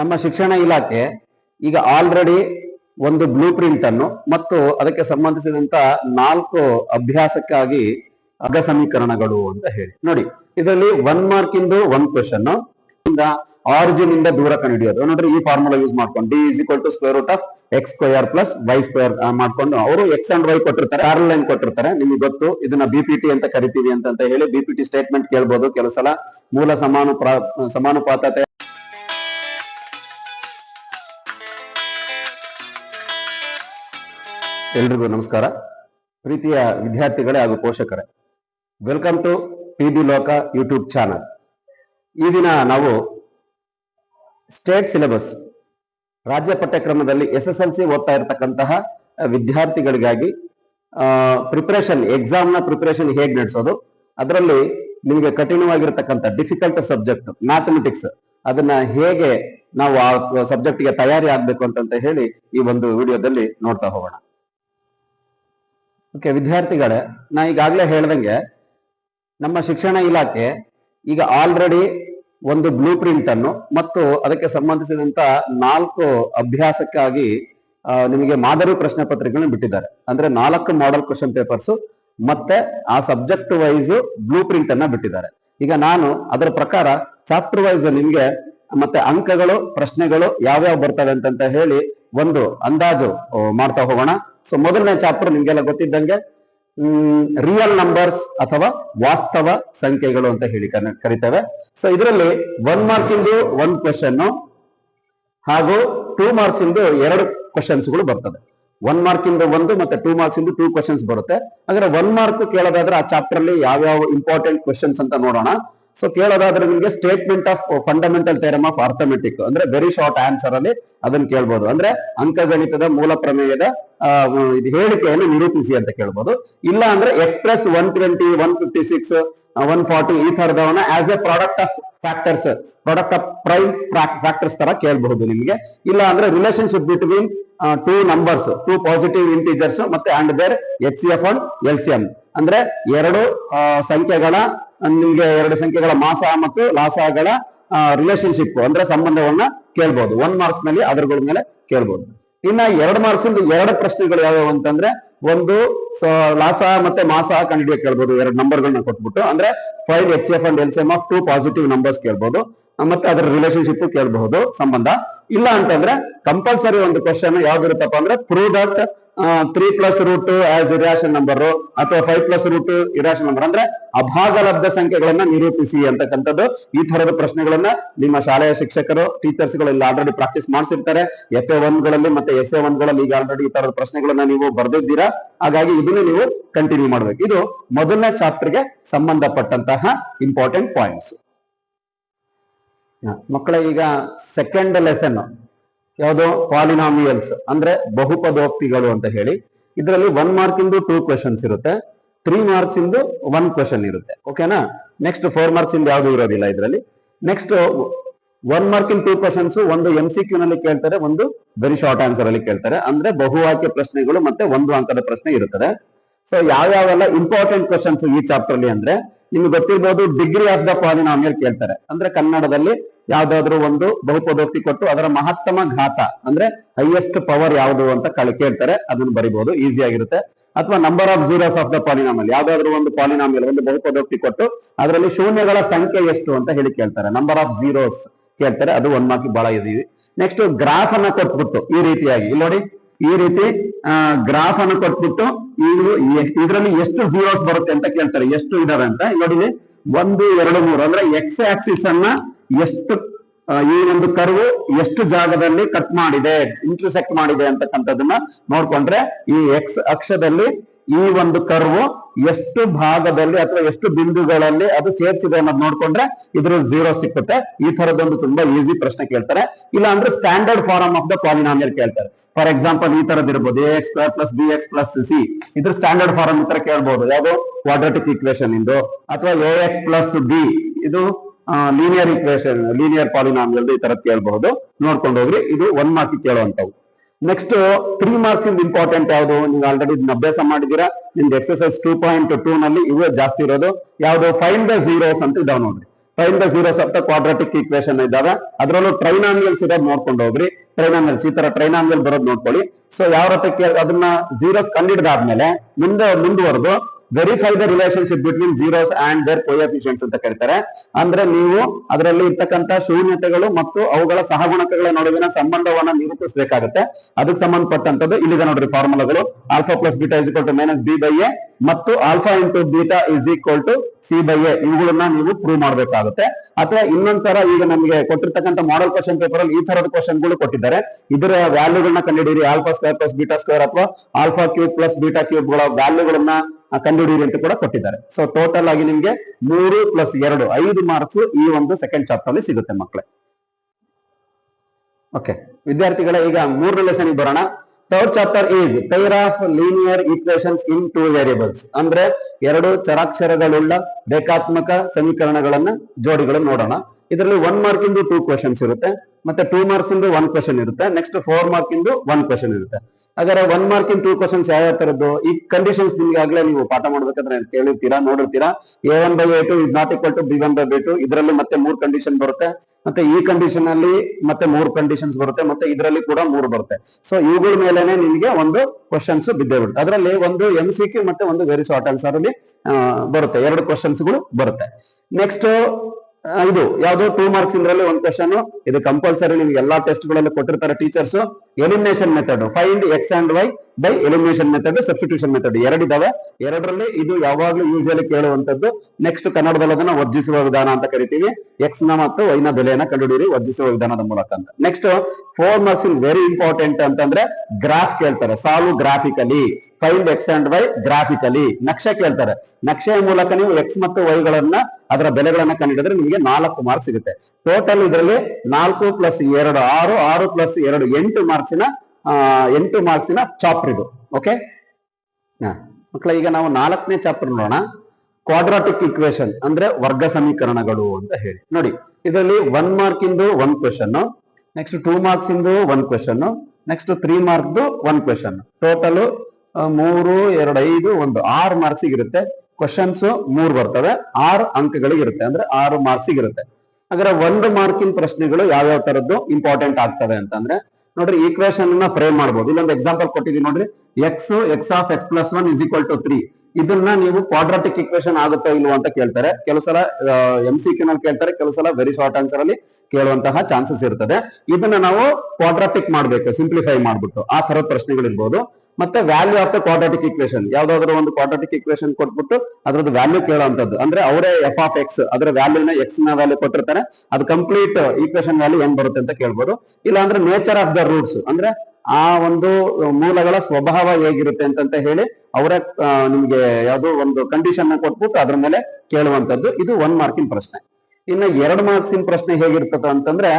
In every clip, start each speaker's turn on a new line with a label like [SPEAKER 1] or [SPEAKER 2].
[SPEAKER 1] ನಮ್ಮ ಶಿಕ್ಷಣ ಇಲಾಖೆ ಈಗ ಆಲ್ರೆಡಿ ಒಂದು ಬ್ಲೂ ಪ್ರಿಂಟ್ ಅನ್ನು ಮತ್ತು ಅದಕ್ಕೆ ಸಂಬಂಧಿಸಿದಂತ ನಾಲ್ಕು ಅಭ್ಯಾಸಕ್ಕಾಗಿ ಅಗ್ಗ ಸಮೀಕರಣಗಳು ಅಂತ ಹೇಳಿ. ನೋಡಿ, ಇದರಲ್ಲಿ ಒನ್ ಮಾರ್ಕ್ ಇಂದು ಒನ್ ಕ್ವಶನ್ ಆರಿಜಿನ್ ಇಂದ ದೂರ ಕಂಡುಹಿಡಿಯೋದು. ನೋಡ್ರಿ, ಈ ಫಾರ್ಮುಲಾ ಯೂಸ್ ಮಾಡ್ಕೊಂಡು D is equal to square root of X square plus Y square ಮಾಡ್ಕೊಂಡು, ಅವರು ಎಕ್ಸ್ ಅಂಡ್ ವೈ ಕೊಟ್ಟಿರ್ತಾರೆ ಆರ್ ಲೈನ್ ಕೊಟ್ಟಿರ್ತಾರೆ. ನಿಮ್ಗೆ ಗೊತ್ತು, ಇದನ್ನ ಬಿ ಪಿ ಟಿ ಅಂತ ಕರಿತೀವಿ ಅಂತ ಹೇಳಿ ಬಿಪಿಟಿ ಸ್ಟೇಟ್ಮೆಂಟ್ ಕೇಳ್ಬೋದು, ಕೆಲವು ಸಲ ಮೂಲ ಸಮಾನು ಸಮಾನುಪಾತತೆ ಎಲ್ರಿಗೂ ನಮಸ್ಕಾರ. ಪ್ರೀತಿಯ ವಿದ್ಯಾರ್ಥಿಗಳೇ ಹಾಗೂ ಪೋಷಕರೇ welcome to P B Loka YouTube channel ಈ ದಿನ ನಾವು ಸ್ಟೇಟ್ ಸಿಲೆಬಸ್ ರಾಜ್ಯ ಪಠ್ಯಕ್ರಮದಲ್ಲಿ ಎಸ್ ಎಸ್ ಎಲ್ ಸಿ ಓದ್ತಾ ಇರತಕ್ಕಂತಹ ವಿದ್ಯಾರ್ಥಿಗಳಿಗಾಗಿ ಪ್ರಿಪರೇಷನ್ ಎಕ್ಸಾಮ್ನ ಪ್ರಿಪ್ರೇಷನ್ ಹೇಗೆ ನಡೆಸೋದು, ಅದರಲ್ಲಿ ನಿಮಗೆ ಕಠಿಣವಾಗಿರ್ತಕ್ಕಂಥ ಡಿಫಿಕಲ್ಟ್ ಸಬ್ಜೆಕ್ಟ್ ಮ್ಯಾಥಮೆಟಿಕ್ಸ್ ಅದನ್ನ ಹೇಗೆ ನಾವು ಆ ಸಬ್ಜೆಕ್ಟ್ಗೆ ತಯಾರಿ ಆಗ್ಬೇಕು ಅಂತಂತ ಹೇಳಿ ಈ ಒಂದು ವಿಡಿಯೋದಲ್ಲಿ ನೋಡ್ತಾ ಹೋಗೋಣ. ಓಕೆ ವಿದ್ಯಾರ್ಥಿಗಳೇ, ನಾ ಈಗಾಗಲೇ ಹೇಳ್ದಂಗೆ, ನಮ್ಮ ಶಿಕ್ಷಣ ಇಲಾಖೆ ಈಗ ಆಲ್ರೆಡಿ ಒಂದು ಬ್ಲೂ ಪ್ರಿಂಟ್ ಅನ್ನು ಮತ್ತು ಅದಕ್ಕೆ ಸಂಬಂಧಿಸಿದಂತ ನಾಲ್ಕು ಅಭ್ಯಾಸಕ್ಕಾಗಿ ನಿಮಗೆ ಮಾದರಿ ಪ್ರಶ್ನೆ ಪತ್ರಿಕೆಗಳನ್ನು ಬಿಟ್ಟಿದ್ದಾರೆ. ಅಂದ್ರೆ ನಾಲ್ಕು ಮಾಡೆಲ್ ಕ್ವಶನ್ ಪೇಪರ್ಸ್ ಮತ್ತೆ ಆ ಸಬ್ಜೆಕ್ಟ್ ವೈಸ್ ಬ್ಲೂ ಪ್ರಿಂಟ್ ಅನ್ನ ಬಿಟ್ಟಿದ್ದಾರೆ. ಈಗ ನಾನು ಅದರ ಪ್ರಕಾರ ಚಾಪ್ಟರ್ ವೈಸ್ ನಿಮ್ಗೆ ಮತ್ತೆ ಅಂಕಗಳು, ಪ್ರಶ್ನೆಗಳು ಯಾವ್ಯಾವ ಬರ್ತವೆ ಅಂತಂತ ಹೇಳಿ ಒಂದು ಅಂದಾಜು ಮಾಡ್ತಾ ಹೋಗೋಣ. ಸೊ ಮೊದಲನೇ ಚಾಪ್ಟರ್ ನಿಮ್ಗೆಲ್ಲ ಗೊತ್ತಿದ್ದಂಗೆ ರಿಯಲ್ ನಂಬರ್ಸ್ ಅಥವಾ ವಾಸ್ತವ ಸಂಖ್ಯೆಗಳು ಅಂತ ಹೇಳಿ ಕರಿತೇವೆ. ಸೊ ಇದರಲ್ಲಿ ಒನ್ ಮಾರ್ಕ್ ಇಂದು ಒಂದು ಕ್ವಶನ್ ಹಾಗೂ ಟೂ ಮಾರ್ಕ್ಸ್ ಇಂದು ಎರಡು ಕ್ವಶನ್ಸ್ಗಳು ಬರ್ತದೆ. ಒನ್ ಮಾರ್ಕ್ ಇಂದ ಒಂದು ಮತ್ತೆ ಟೂ ಮಾರ್ಕ್ಸ್ ಇಂದ ಟೂ ಕ್ವಶನ್ಸ್ ಬರುತ್ತೆ. ಅಂದ್ರೆ ಒನ್ ಮಾರ್ಕ್ ಕೇಳೋದಾದ್ರೆ ಆ ಚಾಪ್ಟರ್ ಅಲ್ಲಿ ಯಾವ್ಯಾವ ಇಂಪಾರ್ಟೆಂಟ್ ಕ್ವಶನ್ಸ್ ಅಂತ ನೋಡೋಣ. ಸೊ ಕೇಳೋದಾದ್ರೆ ನಿಮಗೆ statement of fundamental theorem of arithmetic ಅಂದ್ರೆ ವೆರಿ ಶಾರ್ಟ್ ಆನ್ಸರ್ ಅಲ್ಲಿ ಅದನ್ನ ಕೇಳ್ಬೋದು. ಅಂದ್ರೆ ಅಂಕಗಣಿತದ ಮೂಲ ಪ್ರಮೇಯದ ಇದು ಹೇಳಿಕೆಯನ್ನು ನಿರೂಪಿಸಿ ಅಂತ ಕೇಳ್ಬೋದು. ಇಲ್ಲ ಅಂದ್ರೆ express one twenty one fifty six one forty ಈ ತರದವನ್ನ as a product of factors product of prime factors ತರ ಕೇಳಬಹುದು ನಿಮಗೆ. ಇಲ್ಲ ಅಂದ್ರೆ relationship between two numbers two positive integers ಮತ್ತೆ and their H C F and L C M ಅಂದ್ರೆ ಎರಡು ಸಂಖ್ಯೆಗಳ, ನಿಮ್ಗೆ ಎರಡು ಸಂಖ್ಯೆಗಳ ಮಾಸ ಮತ್ತು ಲಾಸಗಳ ರಿಲೇಶನ್ಶಿಪ್ ಅಂದ್ರೆ ಸಂಬಂಧವನ್ನ ಕೇಳ್ಬಹುದು ಒನ್ ಮಾರ್ಕ್ಸ್ನಲ್ಲಿ ಅದರಗಳ ಮೇಲೆ ಕೇಳ್ಬಹುದು ಇನ್ನ ಎರಡು ಮಾರ್ಕ್ಸ್ ಎರಡು ಪ್ರಶ್ನೆಗಳು ಯಾವ್ಯಾವ ಅಂತಂದ್ರೆ, ಒಂದು ಲಾಸ ಮತ್ತೆ ಮಾಸ ಕಂಡಿಡಿಯ ಕೇಳ್ಬೋದು. ಎರಡು ನಂಬರ್ಗಳನ್ನ ಕೊಟ್ಬಿಟ್ಟು. ಅಂದ್ರೆ five H F and L C M of two positive numbers ಕೇಳ್ಬೋದು. ಮತ್ತೆ ಅದರ ರಿಲೇಶನ್ಶಿಪ್ ಕೇಳಬಹುದು, ಸಂಬಂಧ. ಇಲ್ಲ ಅಂತಂದ್ರೆ ಕಂಪಲ್ಸರಿ ಒಂದು ಕ್ವಶನ್ ಯಾವ್ದಿರುತ್ತಪ್ಪ ಅಂದ್ರೆ prove that three plus root as irrational number ಅಥವಾ five plus root irrational number ಅಂದ್ರೆ ಅಭಾಗಲಬ್ಧ ಸಂಖ್ಯೆಗಳನ್ನ ನಿರೂಪಿಸಿ ಅಂತಕ್ಕಂಥದ್ದು. ಈ ತರದ ಪ್ರಶ್ನೆಗಳನ್ನ ನಿಮ್ಮ ಶಾಲೆಯ ಶಿಕ್ಷಕರು ಟೀಚರ್ಸ್ಗಳು ಆಲ್ರೆಡಿ ಪ್ರಾಕ್ಟೀಸ್ ಮಾಡಿಸಿರ್ತಾರೆ. ಎಫ್ ಎ ಒನ್ಗಳಲ್ಲಿ ಮತ್ತೆ ಎಸ್ ಎ ಒನ್ಗಳಲ್ಲಿ ಈಗ ಆಲ್ರೆಡಿ ಈ ತರದ ಪ್ರಶ್ನೆಗಳನ್ನ ನೀವು ಬರ್ದಿದ್ದೀರಾ? ಹಾಗಾಗಿ ಇದನ್ನು ನೀವು ಕಂಟಿನ್ಯೂ ಮಾಡ್ಬೇಕು. ಇದು ಮೊದಲನೇ ಚಾಪ್ಟರ್ಗೆ ಸಂಬಂಧಪಟ್ಟಂತಹ ಇಂಪಾರ್ಟೆಂಟ್ ಪಾಯಿಂಟ್ಸ್ ಮಕ್ಕಳ ಈಗ ಸೆಕೆಂಡ್ ಲೆಸನ್ ಯಾವುದು ಪಾಲಿನಾಮಿಯಲ್ಸ್ ಅಂದ್ರೆ ಬಹುಪದೋಕ್ತಿಗಳು ಅಂತ ಹೇಳಿ. ಇದರಲ್ಲಿ ಒನ್ ಮಾರ್ಕ್ ಇಂದು ಟೂ ಕ್ವೆಶನ್ಸ್ ಇರುತ್ತೆ. ತ್ರೀ ಮಾರ್ಕ್ಸ್ ಇಂದು ಒನ್ ಕ್ವೆಶನ್ ಇರುತ್ತೆ. ಓಕೆನಾ ನೆಕ್ಸ್ಟ್ ಫೋರ್ ಮಾರ್ಕ್ಸ್ ಇಂದ ಯಾವುದು ಇರೋದಿಲ್ಲ ಇದರಲ್ಲಿ. Next one mark in two questions ಒಂದು ಎಂ ಸಿ ಕ್ಯೂ ನಲ್ಲಿ ಕೇಳ್ತಾರೆ, ಒಂದು ವೆರಿ ಶಾರ್ಟ್ ಆನ್ಸರ್ ಅಲ್ಲಿ ಕೇಳ್ತಾರೆ. ಅಂದ್ರೆ ಬಹುವಾಕ್ಯ ಪ್ರಶ್ನೆಗಳು ಮತ್ತೆ ಒಂದು ಅಂಕದ ಪ್ರಶ್ನೆ ಇರುತ್ತದೆ. ಸೊ ಯಾವ್ಯಾವೆಲ್ಲ ಇಂಪಾರ್ಟೆಂಟ್ ಕ್ವಶನ್ಸ್ ಈ ಚಾಪ್ಟರ್ ಅಲ್ಲಿ ಅಂದ್ರೆ ನಿಮ್ಗೆ ಗೊತ್ತಿರ್ಬೋದು ಡಿಗ್ರಿ ಆಫ್ ದ ಪಾಲಿನಾಮಿಯಲ್ ಕೇಳ್ತಾರೆ. ಅಂದ್ರೆ ಕನ್ನಡದಲ್ಲಿ ಯಾವ್ದಾದ್ರು ಒಂದು ಬಹುಪದೋಕ್ತಿ ಕೊಟ್ಟು ಅದರ ಮಹತ್ತಮ ಘಾತ, ಅಂದ್ರೆ ಹೈಯೆಸ್ಟ್ ಪವರ್ ಯಾವುದು ಅಂತ ಕಳ್ ಕೇಳ್ತಾರೆ ಅದನ್ನ ಬರಿಬಹುದು ಈಸಿ ಆಗಿರುತ್ತೆ. ಅಥವಾ number of zeros of the polynomial ಯಾವ್ದಾದ್ರು ಒಂದು ಪಾಲಿನಾಮಿಯಲ್ ಒಂದು ಬಹುಪದೋಕ್ತಿ ಕೊಟ್ಟು ಅದರಲ್ಲಿ ಶೂನ್ಯಗಳ ಸಂಖ್ಯೆ ಎಷ್ಟು ಅಂತ ಹೇಳಿ ಕೇಳ್ತಾರೆ. ನಂಬರ್ ಆಫ್ ಜೀರೋಸ್ ಕೇಳ್ತಾರೆ, ಅದು ಒಂದ್ ಮಾರ್ಕ್ ಬಹಳ ಇದೀವಿ ನೆಕ್ಸ್ಟ್ ಗ್ರಾಫ್ ಅನ್ನ ಕೊಟ್ಬಿಟ್ಟು, ಈ ರೀತಿಯಾಗಿ, ಇಲ್ಲಿ ನೋಡಿ, ಈ ರೀತಿ ಗ್ರಾಫ್ ಅನ್ನು ಕೊಟ್ಬಿಟ್ಟು ಇದು ಇದರಲ್ಲಿ ಎಷ್ಟು ಜೀರೋಸ್ ಬರುತ್ತೆ ಅಂತ ಕೇಳ್ತಾರೆ, ಎಷ್ಟು ಇದಾವೆ ಅಂತ. ನೋಡಿ, ಒಂದು, ಎರಡು, ಮೂರು, ಅಂದ್ರೆ ಎಕ್ಸ್ ಆಕ್ಸಿಸ್ ಅನ್ನ ಎಷ್ಟು ಈ ಒಂದು ಕರ್ವು ಎಷ್ಟು ಜಾಗದಲ್ಲಿ ಕಟ್ ಮಾಡಿದೆ ಇಂಟರ್ಸೆಕ್ಟ್ ಮಾಡಿದೆ ಅಂತಕ್ಕಂಥದ್ದನ್ನ ನೋಡ್ಕೊಂಡ್ರೆ ಈ ಎಕ್ಸ್ ಅಕ್ಷದಲ್ಲಿ ಈ ಒಂದು ಕರ್ವು ಎಷ್ಟು ಭಾಗದಲ್ಲಿ ಅಥವಾ ಎಷ್ಟು ಬಿಂದುಗಳಲ್ಲಿ ಅದು ಚೇರ್ಚಿದೆ ಅನ್ನೋದು ನೋಡ್ಕೊಂಡ್ರೆ ಇದ್ರ ಝೀರೋ ಸಿಕ್ಕುತ್ತೆ. ಈ ತರದೊಂದು ತುಂಬಾ ಈಸಿ ಪ್ರಶ್ನೆ ಕೇಳ್ತಾರೆ. ಇಲ್ಲ ಅಂದ್ರೆ standard form of the polynomial ಕೇಳ್ತಾರೆ. ಫಾರ್ ಎಕ್ಸಾಂಪಲ್ ಈ ತರದ್ ಇರ್ಬೋದು A X square plus B X plus C ಇದ್ರ ಸ್ಟ್ಯಾಂಡರ್ಡ್ ಫಾರಮ್ ಈ ತರ ಕೇಳ್ಬೋದು. ಯಾವುದು? ಕ್ವಾಡ್ರಾಟಿಕ್ ಇಕ್ವೇಶನ್ ಇಂದು. ಅಥವಾ ಎ ಎಕ್ಸ್ ಪ್ಲಸ್ ಬಿ ಇದು ಲೀನಿಯರ್ ಇಕ್ವೇಶನ್ ಲೀನಿಯರ್ ಪಾಲಿನಾಮಿಯಲ್ ಈ ತರ ಕೇಳಬಹುದು. ನೋಡ್ಕೊಂಡು ಹೋಗ್ರಿ, ಇದು ಒನ್ ಮಾರ್ಕ್ ಕೇಳುವಂತವು ನೆಕ್ಸ್ಟ್ ತ್ರೀ ಮಾರ್ಕ್ಸ್ ಇಂದ ಇಂಪಾರ್ಟೆಂಟ್ ಯಾವುದು? ನೀವು ಆಲ್ರೆಡಿ ಇದನ್ನ ಅಭ್ಯಾಸ ಮಾಡಿದೀರಾ ನಿಮ್ದು ಎಕ್ಸರ್ಸೈಸ್ ಟೂ ಪಾಯಿಂಟ್ ಟೂ ನಲ್ಲಿ ಇವೇ, ಜಾಸ್ತಿ ಇರೋದು. ಯಾವುದು? ಫೈನ್ ದ ಝೀರೋಸ್ ಅಂತ ಇದಾವೆ ನೋಡ್ರಿ. ಫೈನ್ ದ ಜೀರೋಸ್ ಅಂತ ಕ್ವಾಡ್ರಾಟಿಕ್ ಈಕ್ವೇಶನ್ ಇದ್ದಾವೆ ಅದರಲ್ಲೂ ಟ್ರೈನಾಮಿಯಲ್ಸ್ ಇರೋದು ನೋಡ್ಕೊಂಡು ಹೋಗ್ರಿ. ಟ್ರೈನಾಮಿಯಲ್ಸ್ ಈ ತರ ಟ್ರೈನಾಮಿಯಲ್ ಬರೋದು ನೋಡ್ಕೊಳ್ಳಿ. ಸೊ ಯಾವ ರೀತಿ ಅದನ್ನ ಜೀರೋಸ್ ಕಂಡಿಡ್ದಾದ್ಮೇಲೆ, ಮುಂದೆ ಮುಂದುವರೆದು. Verify the relationship between zeros and their coefficients ಅಂತ ಕರೀತಾರೆ. ಅಂದ್ರೆ ನೀವು ಅದರಲ್ಲಿ ಇರ್ತಕ್ಕಂತ ಶೂನ್ಯತೆಗಳು ಮತ್ತು ಅವುಗಳ ಸಹಗುಣಕಗಳ ನಡುವಿನ ಸಂಬಂಧವನ್ನ ನಿರೂಪಿಸಬೇಕಾಗುತ್ತೆ. ಅದಕ್ಕೆ ಸಂಬಂಧಪಟ್ಟಂತದ್ದು ಇಲ್ಲಿದೆ ನೋಡ್ರಿ ಫಾರ್ಮುಲಾಗಳು alpha plus beta is to minus B by A ಮತ್ತು alpha into beta is equal to C by A ಇವುಗಳನ್ನ ನೀವು ಪ್ರೂವ್ ಮಾಡಬೇಕಾಗುತ್ತೆ. ಅಥವಾ ಇನ್ನೊಂದ್ ತರ ಈಗ ನಮಗೆ ಕೊಟ್ಟಿರ್ತಕ್ಕಂಥ ಮಾಡೆಲ್ ಕ್ವಶನ್ ಪೇಪರ್ ಅಲ್ಲಿ ಈ ತರದ ಕ್ವಶನ್ಗಳು ಕೊಟ್ಟಿದ್ದಾರೆ. ಇದರ ವ್ಯಾಲ್ಯೂಗಳನ್ನ ಕಂಡುಹಿಡಿಯಿರಿ. Alpha square plus beta square ಅಥವಾ ಆಲ್ಫಾ ಕ್ಯೂಬ್ ಪ್ಲಸ್ ಬೀಟಾ ಕ್ಯೂಬ್ಗಳ ವ್ಯಾಲ್ಯೂಗಳನ್ನ ಕಂಡುಹಿಡಿಯಿರಿ ಅಂತ ಕೂಡ ಕೊಟ್ಟಿದ್ದಾರೆ. ಸೊ ಟೋಟಲ್ ಆಗಿ ನಿಮ್ಗೆ ಮೂರು ಪ್ಲಸ್ ಎರಡು, ಐದು ಮಾರ್ಕ್ಸ್ ಈ ಒಂದು ಸೆಕೆಂಡ್ ಚಾಪ್ಟರ್ ಅಲ್ಲಿ ಸಿಗುತ್ತೆ ಮಕ್ಕಳೇ ಓಕೆ ವಿದ್ಯಾರ್ಥಿಗಳೇ, ಈಗ ಮೂರನೇ ಲೆಸನ್ ಬರೋಣ. Third chapter is pair of linear equations in two variables ಅಂದ್ರೆ ಎರಡು ಚರಾಕ್ಷರಗಳುಳ್ಳ ರೇಖಾತ್ಮಕ ಸಮೀಕರಣಗಳನ್ನ ಜೋಡಿಗಳನ್ನು ನೋಡೋಣ. ಇದರಲ್ಲಿ ಒನ್ ಮಾರ್ಕ್ ಇಂದು ಟೂ ಕ್ವಶನ್ಸ್ ಇರುತ್ತೆ. ಮತ್ತೆ ಟೂ ಮಾರ್ಕ್ಸ್ ಇಂದು ಒನ್ ಕ್ವಶನ್ ಇರುತ್ತೆ. ನೆಕ್ಸ್ಟ್ ಫೋರ್ ಮಾರ್ಕ್ ಇಂದು ಒನ್ ಕ್ವಶನ್ ಇರುತ್ತೆ. ಹಾಗಾದ್ರೆ one mark in two questions ಯಾವ ತರದ್ದು? ಈ ಕಂಡೀಷನ್ಸ್ ನಿಮ್ಗೆ ಆಗ್ಲೇ ನೀವು ಪಾಠ ಮಾಡ್ಬೇಕಂದ್ರೆ ಕೇಳಿರ್ತೀರಾ, ನೋಡಿರ್ತೀರಾ? A one by A two is not equal to B one by B ಇದರಲ್ಲಿ ಮತ್ತೆ ಮೂರ್ ಕಂಡೀಷನ್ ಬರುತ್ತೆ. ಮತ್ತೆ ಈ ಕಂಡೀಷನ್ ಅಲ್ಲಿ ಮತ್ತೆ ಮೂರ್ ಕಂಡೀಷನ್ಸ್ ಬರುತ್ತೆ. ಮತ್ತೆ ಇದರಲ್ಲಿ ಕೂಡ ಮೂರು ಬರುತ್ತೆ. ಸೊ ಇವುಗಳ ಮೇಲೆನೆ ನಿಮಗೆ ಒಂದು ಕ್ವಶನ್ಸ್ ಬಿದ್ದೇ ಬಿಡುತ್ತೆ. ಅದರಲ್ಲಿ ಒಂದು ಎಂ ಸಿ ಕ್ಯೂ ಮತ್ತೆ ಒಂದು ವೆರಿ ಶಾರ್ಟ್ ಆನ್ಸರ್ ಅಲ್ಲಿ ಬರುತ್ತೆ. ಎರಡು ಕ್ವಶನ್ಸ್ಗಳು ಬರುತ್ತೆ. ನೆಕ್ಸ್ಟ್ ಇದು ಯಾವ್ದು ಟೂ ಮಾರ್ಕ್ಸ್ ಇಂದ್ರಲ್ಲಿ ಒಂದು ಕ್ವಶನ್ ಇದು ಕಂಪಲ್ಸರಿ ನಿಮ್ಗೆ ಎಲ್ಲಾ ಟೆಸ್ಟ್ಗಳಲ್ಲಿ ಕೊಟ್ಟಿರ್ತಾರೆ teachers elimination method find X and Y by elimination method substitution method ಎರಡಿದಾವೆ ಎರಡರಲ್ಲಿ ಇದು ಯಾವಾಗ್ಲೂ ಯೂಶಲಿ ಕೇಳುವಂತದ್ದು ನೆಕ್ಸ್ಟ್ ಕನ್ನಡದಲ್ಲಿ ಅದನ್ನ ವರ್ಜಿಸುವ ವಿಧಾನ ಅಂತ ಕರಿತೀವಿ. ಎಕ್ಸ್ನ ಮತ್ತು ವೈ ನ ಬೆಲೆಯನ್ನ ಕಂಡುಹಿಡಿಯಿರಿ, ವರ್ಜಿಸುವ ವಿಧಾನದ ಮೂಲಕ ಅಂತ. Next four marks in very important ಅಂತಂದ್ರೆ ಗ್ರಾಫ್ ಕೇಳ್ತಾರೆ. ಸಾಲು graphically find X and Y graphically ನಕ್ಷೆ ಕೇಳ್ತಾರೆ. ನಕ್ಷೆಯ ಮೂಲಕ ನೀವು ಎಕ್ಸ್ ಮತ್ತು ವೈ ಗಳನ್ನ, ಅದರ ಬೆಲೆಗಳನ್ನ ಕಂಡುಹಿಡಿದ್ರೆ ನಿಮಗೆ ನಾಲ್ಕು ಮಾರ್ಕ್ಸ್ ಸಿಗುತ್ತೆ. ಟೋಟಲ್ ಇದರಲ್ಲಿ ನಾಲ್ಕು ಪ್ಲಸ್ ಎರಡು, ಆರು ಆರು ಪ್ಲಸ್ ಎರಡು, ಎಂಟು ಮಾರ್ಕ್ಸಿನ ಎಂಟು ಮಾರ್ಕ್ಸಿನ ಚಾಪ್ಟರ್ ಇದು. ಓಕೆ ಮಕ್ಕಳ ಈಗ ನಾವು ನಾಲ್ಕನೇ ಚಾಪ್ಟರ್ ನೋಡೋಣ. ಕ್ವಾಡ್ರಾಟಿಕ್ ಇಕ್ವೇಶನ್ ಅಂದ್ರೆ ವರ್ಗ ಸಮೀಕರಣಗಳು ಅಂತ ಹೇಳಿ. ನೋಡಿ, ಇದರಲ್ಲಿ ಒನ್ ಮಾರ್ಕ್ ಇಂದು one question next two marks ಇಂದು ಒನ್ ಕ್ವೆಶನ್ ನೆಕ್ಸ್ಟ್ ತ್ರೀ ಮಾರ್ಕ್ದು ಒನ್ ಕ್ವೆಶನ್ ಟೋಟಲ್ ಮೂರು, ಎರಡು, ಐದು, ಒಂದು. ಆರು ಮಾರ್ಕ್ಸ್ ಇರುತ್ತೆ. ಕ್ವಶನ್ಸ್ ಮೂರು ಬರ್ತವೆ. ಆರು ಅಂಕಗಳಿಗಿರುತ್ತೆ ಅಂದ್ರೆ ಆರು ಮಾರ್ಕ್ಸ್ ಇರುತ್ತೆ. ಹಾಗಾದ್ರೆ ಒಂದು ಮಾರ್ಕಿನ ಪ್ರಶ್ನೆಗಳು ಯಾವ್ಯಾವ ತರದ್ದು ಇಂಪಾರ್ಟೆಂಟ್ ಆಗ್ತವೆ ಅಂತಂದ್ರೆ ನೋಡ್ರಿ ಈಕ್ವೇಶನ್ ಅನ್ನ ಫ್ರೇಮ್ ಮಾಡಬಹುದು ಇಲ್ಲೊಂದು ಎಕ್ಸಾಂಪಲ್ ಕೊಟ್ಟಿದೀವಿ ನೋಡ್ರಿ. X X of X plus one is equal to three ಇದನ್ನ ನೀವು ಕ್ವಾಡ್ರಾಟಿಕ್ ಇಕ್ವೇಶನ್ ಆಗುತ್ತಾ ಇಲ್ವೋ ಅಂತ ಕೇಳ್ತಾರೆ. ಕೆಲವು ಸಲ ಎಂ ಸಿ ನಲ್ಲಿ ಕೇಳ್ತಾರೆ. ಕೆಲವು ಸಲ ವೆರಿ ಶಾರ್ಟ್ ಆನ್ಸರ್ ಅಲ್ಲಿ ಕೇಳುವಂತಹ ಚಾನ್ಸಸ್ ಇರ್ತದೆ. ಇದನ್ನ ನಾವು ಕ್ವಾಡ್ರಾಟಿಕ್ ಮಾಡ್ಬೇಕು ಸಿಂಪ್ಲಿಫೈ ಮಾಡ್ಬಿಟ್ಟು. ಆ ತರದ ಪ್ರಶ್ನೆಗಳಿರ್ಬೋದು. ಮತ್ತೆ value of the quadratic equation ಯಾವ್ದಾದ್ರು ಒಂದು ಕ್ವಾಡ್ರಾಟಿಕ್ ಇಕ್ವೇಶನ್ ಕೊಟ್ಬಿಟ್ಟು ಅದ್ರದ್ದು ವ್ಯಾಲ್ಯೂ ಕೇಳುವಂತದ್ದು ಅಂದ್ರೆ ಅವರೇ ಎಫ್ ಆಫ್ ಎಕ್ಸ್ ಅದರ ವ್ಯಾಲ್ಯೂನ ಎಕ್ಸ್ನ ವ್ಯಾಲ್ಯೂ ಕೊಟ್ಟಿರ್ತಾರೆ. ಅದು ಕಂಪ್ಲೀಟ್ ಈಕ್ವೇಶನ್ ವ್ಯಾಲ್ಯೂ ಏನ್ ಬರುತ್ತೆ ಅಂತ ಕೇಳ್ಬೋದು. ಇಲ್ಲ ಅಂದ್ರೆ ನೇಚರ್ ಆಫ್ ದ ರೂಟ್ಸ್ ಅಂದ್ರೆ ಆ ಒಂದು ಮೂಲಗಳ ಸ್ವಭಾವ ಹೇಗಿರುತ್ತೆ ಅಂತಂತ ಹೇಳಿ ಅವರ ನಿಮ್ಗೆ ಯಾವುದೋ ಒಂದು ಕಂಡೀಷನ್ ಕೊಟ್ಬಿಟ್ಟು ಅದ್ರ ಮೇಲೆ ಕೇಳುವಂತದ್ದು ಇದು ಒನ್ ಮಾರ್ಕಿನ ಪ್ರಶ್ನೆ. ಇನ್ನು ಎರಡು ಮಾರ್ಕ್ಸಿನ ಪ್ರಶ್ನೆ ಹೇಗಿರ್ತದ ಅಂತಂದ್ರೆ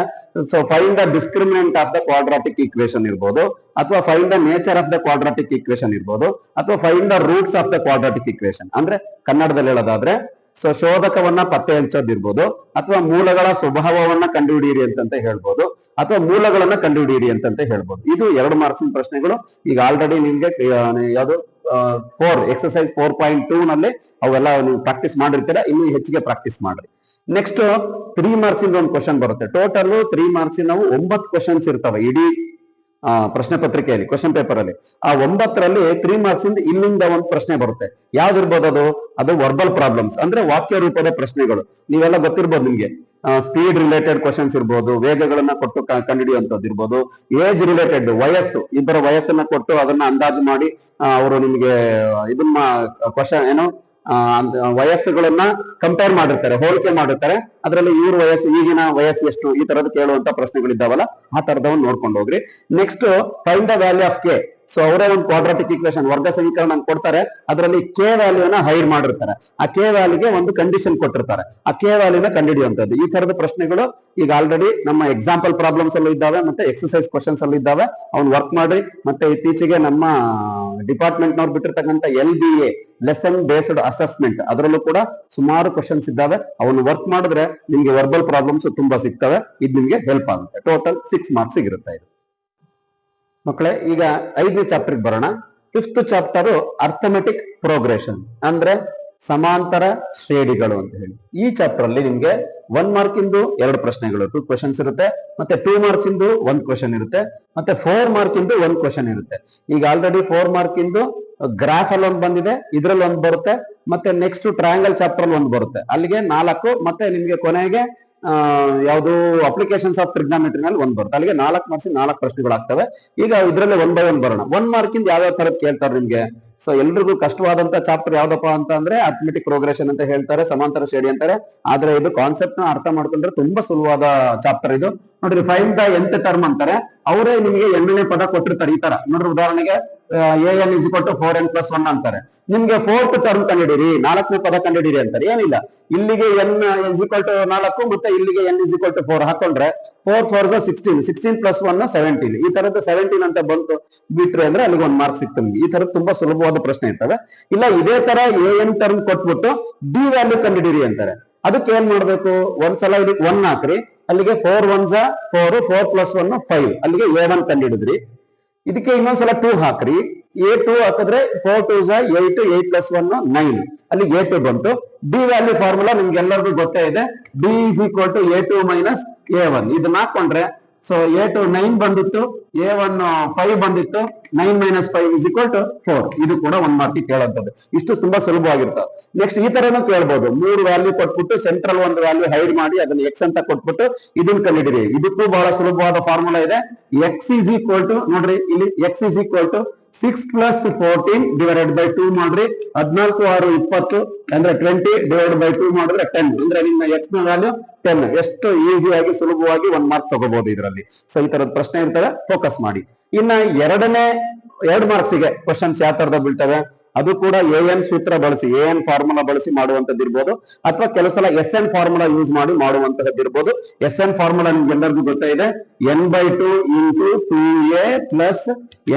[SPEAKER 1] so find the discriminant of the quadratic equation ಇರ್ಬೋದು, ಅಥವಾ find the nature of the quadratic equation ಇರ್ಬೋದು, ಅಥವಾ find the roots of the quadratic equation ಅಂದ್ರೆ ಕನ್ನಡದಲ್ಲಿ ಹೇಳೋದಾದ್ರೆ ಸೊ ಶೋಧಕವನ್ನ ಪತ್ತೆ ಹಚ್ಚೋದಿರ್ಬೋದು ಅಥವಾ ಮೂಲಗಳ ಸ್ವಭಾವವನ್ನ ಕಂಡುಹಿಡಿಯಿರಿ ಅಂತ ಹೇಳ್ಬೋದು, ಅಥವಾ ಮೂಲಗಳನ್ನ ಕಂಡುಹಿಡಿಯಿರಿ ಅಂತ ಹೇಳ್ಬೋದು. ಇದು ಎರಡು ಮಾರ್ಕ್ಸಿನ ಪ್ರಶ್ನೆಗಳು. ಈಗ ಆಲ್ರೆಡಿ ನಿಮ್ಗೆ ಯಾವುದು four exercise four point two ನಲ್ಲಿ ಅವೆಲ್ಲ ನೀವು ಪ್ರಾಕ್ಟೀಸ್ ಮಾಡಿರ್ತೀರಾ, ಇನ್ನು ಹೆಚ್ಚಿಗೆ ಪ್ರಾಕ್ಟೀಸ್ ಮಾಡ್ರಿ. ನೆಕ್ಸ್ಟ್ ತ್ರೀ ಮಾರ್ಕ್ಸ್ ಇಂದ ಒಂದು ಕ್ವಶನ್ ಬರುತ್ತೆ. ಟೋಟಲ್ ತ್ರೀ ಮಾರ್ಕ್ಸ್ ನಾವು ಒಂಬತ್ತು ಕ್ವಶನ್ಸ್ ಇರ್ತವೆ ಇಡೀ ಪ್ರಶ್ನೆ ಪತ್ರಿಕೆಯಲ್ಲಿ ಕ್ವಶನ್ ಪೇಪರ್ ಅಲ್ಲಿ. ಆ ಒಂಬತ್ತರಲ್ಲಿ ತ್ರೀ ಮಾರ್ಕ್ಸ್ ಇಂದ ಇಲ್ಲಿಂದ ಒಂದು ಪ್ರಶ್ನೆ ಬರುತ್ತೆ. ಯಾವ್ದಿರ್ಬೋದು ಅದು? ಅದು ವರ್ಬಲ್ ಪ್ರಾಬ್ಲಮ್ಸ್ ಅಂದ್ರೆ ವಾಕ್ಯ ರೂಪದ ಪ್ರಶ್ನೆಗಳು. ನೀವೆಲ್ಲ ಗೊತ್ತಿರ್ಬೋದು ನಿಮ್ಗೆ. ಸ್ಪೀಡ್ ರಿಲೇಟೆಡ್ ಕ್ವಶನ್ಸ್ ಇರ್ಬೋದು, ವೇಗಗಳನ್ನ ಕೊಟ್ಟು ಕಂಡುಹಿಡಿಯುವಂಥದ್ದು ಇರ್ಬೋದು ಏಜ್ ರಿಲೇಟೆಡ್ ವಯಸ್ಸು ಇಬ್ಬರ ವಯಸ್ಸನ್ನ ಕೊಟ್ಟು ಅದನ್ನ ಅಂದಾಜು ಮಾಡಿ ಅವರು ನಿಮಗೆ, ಇದನ್ನ ಕ್ವಶನ್ ಏನು ವಯಸ್ಸುಗಳನ್ನ ಕಂಪೇರ್ ಮಾಡಿರ್ತಾರೆ, ಹೋಲಿಕೆ ಮಾಡಿರ್ತಾರೆ. ಅದರಲ್ಲಿ ಇವ್ರ ವಯಸ್ಸು, ಈಗಿನ ವಯಸ್ಸು ಎಷ್ಟು, ಈ ತರದ ಕೇಳುವಂತ ಪ್ರಶ್ನೆಗಳಿದ್ದಾವಲ್ಲ, ಆ ತರದವನ್ನ ನೋಡ್ಕೊಂಡು ಹೋಗ್ರಿ. Next find the value of K so ಅವರೇ ಒಂದು ಕ್ವಾಡ್ರಾಟಿಕ್ ಇಕ್ವೇಶನ್ ವರ್ಗ ಸಮೀಕರಣ ಕೊಡ್ತಾರೆ. ಅದರಲ್ಲಿ ಕೆ ವ್ಯಾಲ್ಯೂನ ಹೈರ್ ಮಾಡಿರ್ತಾರೆ. ಆ ಕೆ ವ್ಯಾಲ್ಯೂಗೆ ಒಂದು ಕಂಡೀಷನ್ ಕೊಟ್ಟಿರ್ತಾರೆ. ಆ ಕೆ ವ್ಯಾಲ್ಯೂನ ಕಂಡುಹಿಡಿಯುವಂತದ್ದು ಈ ತರದ ಪ್ರಶ್ನೆಗಳು ಈಗ ಆಲ್ರೆಡಿ ನಮ್ಮ ಎಕ್ಸಾಂಪಲ್ ಪ್ರಾಬ್ಲಮ್ಸ್ ಅಲ್ಲೂ ಇದ್ದಾವೆ, ಮತ್ತೆ ಎಕ್ಸರ್ಸೈಸ್ ಕ್ವಶನ್ಸ್ ಅಲ್ಲೂ ಇದ್ದಾವೆ. ಅವ್ನು ವರ್ಕ್ ಮಾಡಿ, ಮತ್ತೆ ಇತ್ತೀಚೆಗೆ ನಮ್ಮ ಡಿಪಾರ್ಟ್ಮೆಂಟ್ ನವ್ರು ಬಿಟ್ಟಿರ್ತಕ್ಕಂಥ L B A lesson based assessment ಅದರಲ್ಲೂ ಕೂಡ ಸುಮಾರು ಕ್ವಶನ್ಸ್ ಇದ್ದಾವೆ. ಅವನು ವರ್ಕ್ ಮಾಡಿದ್ರೆ ನಿಮ್ಗೆ ವರ್ಬಲ್ ಪ್ರಾಬ್ಲಮ್ಸ್ ತುಂಬಾ ಸಿಗ್ತವೆ. ಇದು ನಿಮ್ಗೆ ಹೆಲ್ಪ್ ಆಗುತ್ತೆ. ಟೋಟಲ್ ಸಿಕ್ಸ್ ಮಾರ್ಕ್ಸ್ ಇರುತ್ತೆ ಇದು. ಮಕ್ಕಳೇ, ಈಗ ಐದನೇ ಚಾಪ್ಟರ್ ಬರೋಣ. ಫಿಫ್ತ್ ಚಾಪ್ಟರ್ ಅರ್ಥಮೆಟಿಕ್ ಪ್ರೋಗ್ರೆಷನ್ ಅಂದ್ರೆ ಸಮಾಂತರ ಶ್ರೇಣಿಗಳು ಅಂತ ಹೇಳಿ. ಈ ಚಾಪ್ಟರ್ ಅಲ್ಲಿ ನಿಮ್ಗೆ ಒನ್ ಮಾರ್ಕ್ ಇಂದು ಎರಡು ಪ್ರಶ್ನೆಗಳು ಟೂ ಕ್ವಶನ್ಸ್ ಇರುತ್ತೆ, ಮತ್ತೆ ಟೂ ಮಾರ್ಕ್ಸ್ ಇಂದು ಒಂದ್ ಕ್ವಶನ್ ಇರುತ್ತೆ, ಮತ್ತೆ ಫೋರ್ ಮಾರ್ಕ್ ಇಂದು ಒಂದ್ ಕ್ವಶನ್ ಇರುತ್ತೆ. ಈಗ ಆಲ್ರೆಡಿ ಫೋರ್ ಮಾರ್ಕ್ ಇಂದು ಗ್ರಾಫ್ ಅಲ್ಲಿ ಒಂದು ಬಂದಿದೆ, ಇದ್ರಲ್ಲಿ ಒಂದು ಬರುತ್ತೆ, ಮತ್ತೆ ನೆಕ್ಸ್ಟ್ ಟ್ರಯಾಂಗಲ್ ಚಾಪ್ಟರ್ ಅಲ್ಲಿ ಒಂದು ಬರುತ್ತೆ. ಅಲ್ಲಿಗೆ ನಾಲ್ಕು, ಮತ್ತೆ ನಿಮ್ಗೆ ಕೊನೆಗೆ ಯಾವುದು ಅಪ್ಲಿಕೇಶನ್ಸ್ ಆಫ್ ಟ್ರಿಗ್ನಾಮೆಟ್ರಿ ನಲ್ಲಿ ಒಂದ್ ಬರುತ್ತೆ. ಅಲ್ಲಿಗೆ ನಾಲ್ಕು ಮಾರ್ಕ್ಸ್ ನಾಲ್ಕು ಪ್ರಶ್ನೆಗಳಾಗ್ತವೆ ಈಗ ಇದರಲ್ಲಿ ಒನ್ ಬೈ ಒನ್ ಬರೋಣ. ಒನ್ ಮಾರ್ಕ್ ಇಂದ ಯಾವ್ಯಾವ ತರದ್ ಕೇಳ್ತಾರೆ ನಿಮ್ಗೆ? ಸೊ ಎಲ್ರಿಗೂ ಕಷ್ಟವಾದಂತ ಚಾಪ್ಟರ್ ಯಾವ್ದಪ್ಪ ಅಂತ ಅಂದ್ರೆ ಅಥ್ಲೆಟಿಕ್ ಪ್ರೋಗ್ರೆಷನ್ ಅಂತ ಹೇಳ್ತಾರೆ, ಸಮಾಂತರ ಶ್ರೇಣಿ ಅಂತಾರೆ. ಆದ್ರೆ ಇದು ಕಾನ್ಸೆಪ್ಟ್ನ ಅರ್ಥ ಮಾಡ್ಕೊಂಡ್ರೆ ತುಂಬಾ ಸುಲಭವಾದ ಚಾಪ್ಟರ್ ಇದು. ನೋಡ್ರಿ ಫೈವ್ ದ ಎಂತ್ ಟರ್ಮ್ ಅಂತಾರೆ. ಅವರೇ ನಿಮಗೆ ಎಣ್ಣೆ ಪದ ಕೊಟ್ಟಿರ್ತಾರೆ ಈ ತರ. ನೋಡ್ರಿ ಉದಾಹರಣೆಗೆ ಎ ಎನ್ ಇಸ್ ಕೊಟ್ಟು ಫೋರ್ ಎನ್ ಪ್ಲಸ್ ಒನ್ ಅಂತಾರೆ. ನಿಮ್ಗೆ ಫೋರ್ತ್ ಟರ್ಮ್ ಕಂಡಿಡಿರಿ ನಾಲ್ಕನೇ ಪದ ಕಂಡಿಡಿರಿ ಅಂತಾರೆ. ಏನಿಲ್ಲ. ಇಲ್ಲಿಗೆ ಎನ್ ಇಸ್ ಟು ನಾಲ್ಕು ಮತ್ತೆ ಇಲ್ಲಿಗೆ ಎನ್ ಇಸ್ ಟು ಫೋರ್ ಹಾಕೊಂಡ್ರೆ four four sixteen sixteen plus one seventeen ಈ ತರದ ಸೆವೆಂಟೀನ್ ಅಂತ ಬಂತು ಬಿಟ್ರೆ ಅಂದ್ರೆ ಅಲ್ಲಿಗೆ ಒಂದು ಮಾರ್ಕ್ ಸಿಕ್ತು ನಿಮ್ಗೆ. ಈ ತರದ ತುಂಬಾ ಸುಲಭವಾದ ಪ್ರಶ್ನೆ ಇರ್ತವೆ. ಇಲ್ಲ, ಇದೇ ತರ ಎ ಎನ್ ಟರ್ಮ್ ಕೊಟ್ಬಿಟ್ಟು ಡಿ ವ್ಯಾಲ್ಯೂ ಕಂಡಿಡೀರಿ ಅಂತಾರೆ. ಅದಕ್ಕೆ ಏನ್ ಮಾಡ್ಬೇಕು? ಒಂದ್ಸಲ ಇದಕ್ಕೆ ಒನ್ ಹಾಕ್ರಿ. ಅಲ್ಲಿಗೆ four one four four plus one five ಅಲ್ಲಿಗೆ ಎ ಒನ್ ಕಂಡಿಡಿದ್ರಿ ಇದಕ್ಕೆ ಇನ್ನೊಂದ್ಸಲ ಟೂ ಹಾಕ್ರಿ. ಎ ಟು ಹಾಕಿದ್ರೆ four two Jha eight eight plus one nine ಅಲ್ಲಿ ಎ ಟು ಬಂತು. ಡಿ ವ್ಯಾಲ್ಯೂ ಫಾರ್ಮುಲಾ ನಿಮ್ಗೆ ಎಲ್ಲರಿಗೂ ಗೊತ್ತೇ ಇದೆ. D is equal to A two minus A one ಇದನ್ನ ಹಾಕೊಂಡ್ರೆ ಸೊ ಎ ಟು ನೈನ್ ಬಂದಿತ್ತು ಎ ಒನ್ ಫೈವ್ ಬಂದಿತ್ತು nine minus five is equal to four ಇದು ಕೂಡ ಒಂದ್ ಮಾರ್ಕಿ ಕೇಳಂತದ್ದು ಇಷ್ಟು ತುಂಬಾ ಸುಲಭವಾಗಿರ್ತದೆ ನೆಕ್ಸ್ಟ್ ಈ ತರನು ಕೇಳ್ಬೋದು. ಮೂರು ವ್ಯಾಲ್ಯೂ ಕೊಟ್ಬಿಟ್ಟು ಸೆಂಟ್ರಲ್ ಒಂದು ವ್ಯಾಲ್ಯೂ ಹೈಡ್ ಮಾಡಿ ಅದನ್ನ ಎಕ್ಸ್ ಅಂತ ಕೊಟ್ಬಿಟ್ಟು ಇದನ್ನ ಕಂಡಿಡಿರಿ ಇದಕ್ಕೂ ಬಹಳ ಸುಲಭವಾದ ಫಾರ್ಮುಲಾ ಇದೆ. ಎಕ್ಸ್ ಇಸ್ ಈಕ್ವಲ್ ಟು ನೋಡ್ರಿ, ಇಲ್ಲಿ X is equal to six plus fourteen divided by two ಮಾಡ್ರಿ ಹದಿನಾಲ್ಕು, ಆರು, ಇಪ್ಪತ್ತು, ಅಂದ್ರೆ ಟ್ವೆಂಟಿ ಡಿವೈಡ್ ಬೈ ಟೂ ಮಾಡಿದ್ರೆ ಟೆನ್ ಅಂದ್ರೆ ನಿಮ್ಮ ಎಕ್ಸ್ನ ವ್ಯಾಲ್ಯೂ ಟೆನ್ ಎಷ್ಟು ಈಸಿಯಾಗಿ ಸುಲಭವಾಗಿ ಒಂದ್ ಮಾರ್ಕ್ ತಗೋಬಹುದು ಇದರಲ್ಲಿ. ಸೊ ಈ ತರದ ಪ್ರಶ್ನೆ ಇರ್ತದೆ ಫೋಕಸ್ ಮಾಡಿ. ಇನ್ನ ಎರಡನೇ, ಎರಡ್ ಮಾರ್ಕ್ಸ್ಗೆ ಕ್ವಶನ್ಸ್ ಯಾವ ತರದ ಬೀಳ್ತವೆ? ಅದು ಕೂಡ ಎ ಎನ್ ಸೂತ್ರ ಬಳಸಿ, ಎ ಎನ್ ಫಾರ್ಮುಲಾ ಬಳಸಿ ಮಾಡುವಂತದ್ದು ಇರ್ಬೋದು. ಅಥವಾ ಕೆಲವು ಸಲ ಎಸ್ ಎನ್ ಫಾರ್ಮುಲಾ ಯೂಸ್ ಮಾಡಿ ಮಾಡುವಂತಹದ್ದು ಇರ್ಬೋದು. ಎಸ್ ಎನ್ ಫಾರ್ಮುಲಾ ನಿಮ್ಗೆ ಎಲ್ಲರಿಗೂ ಗೊತ್ತಾ ಇದೆ N by two into two A plus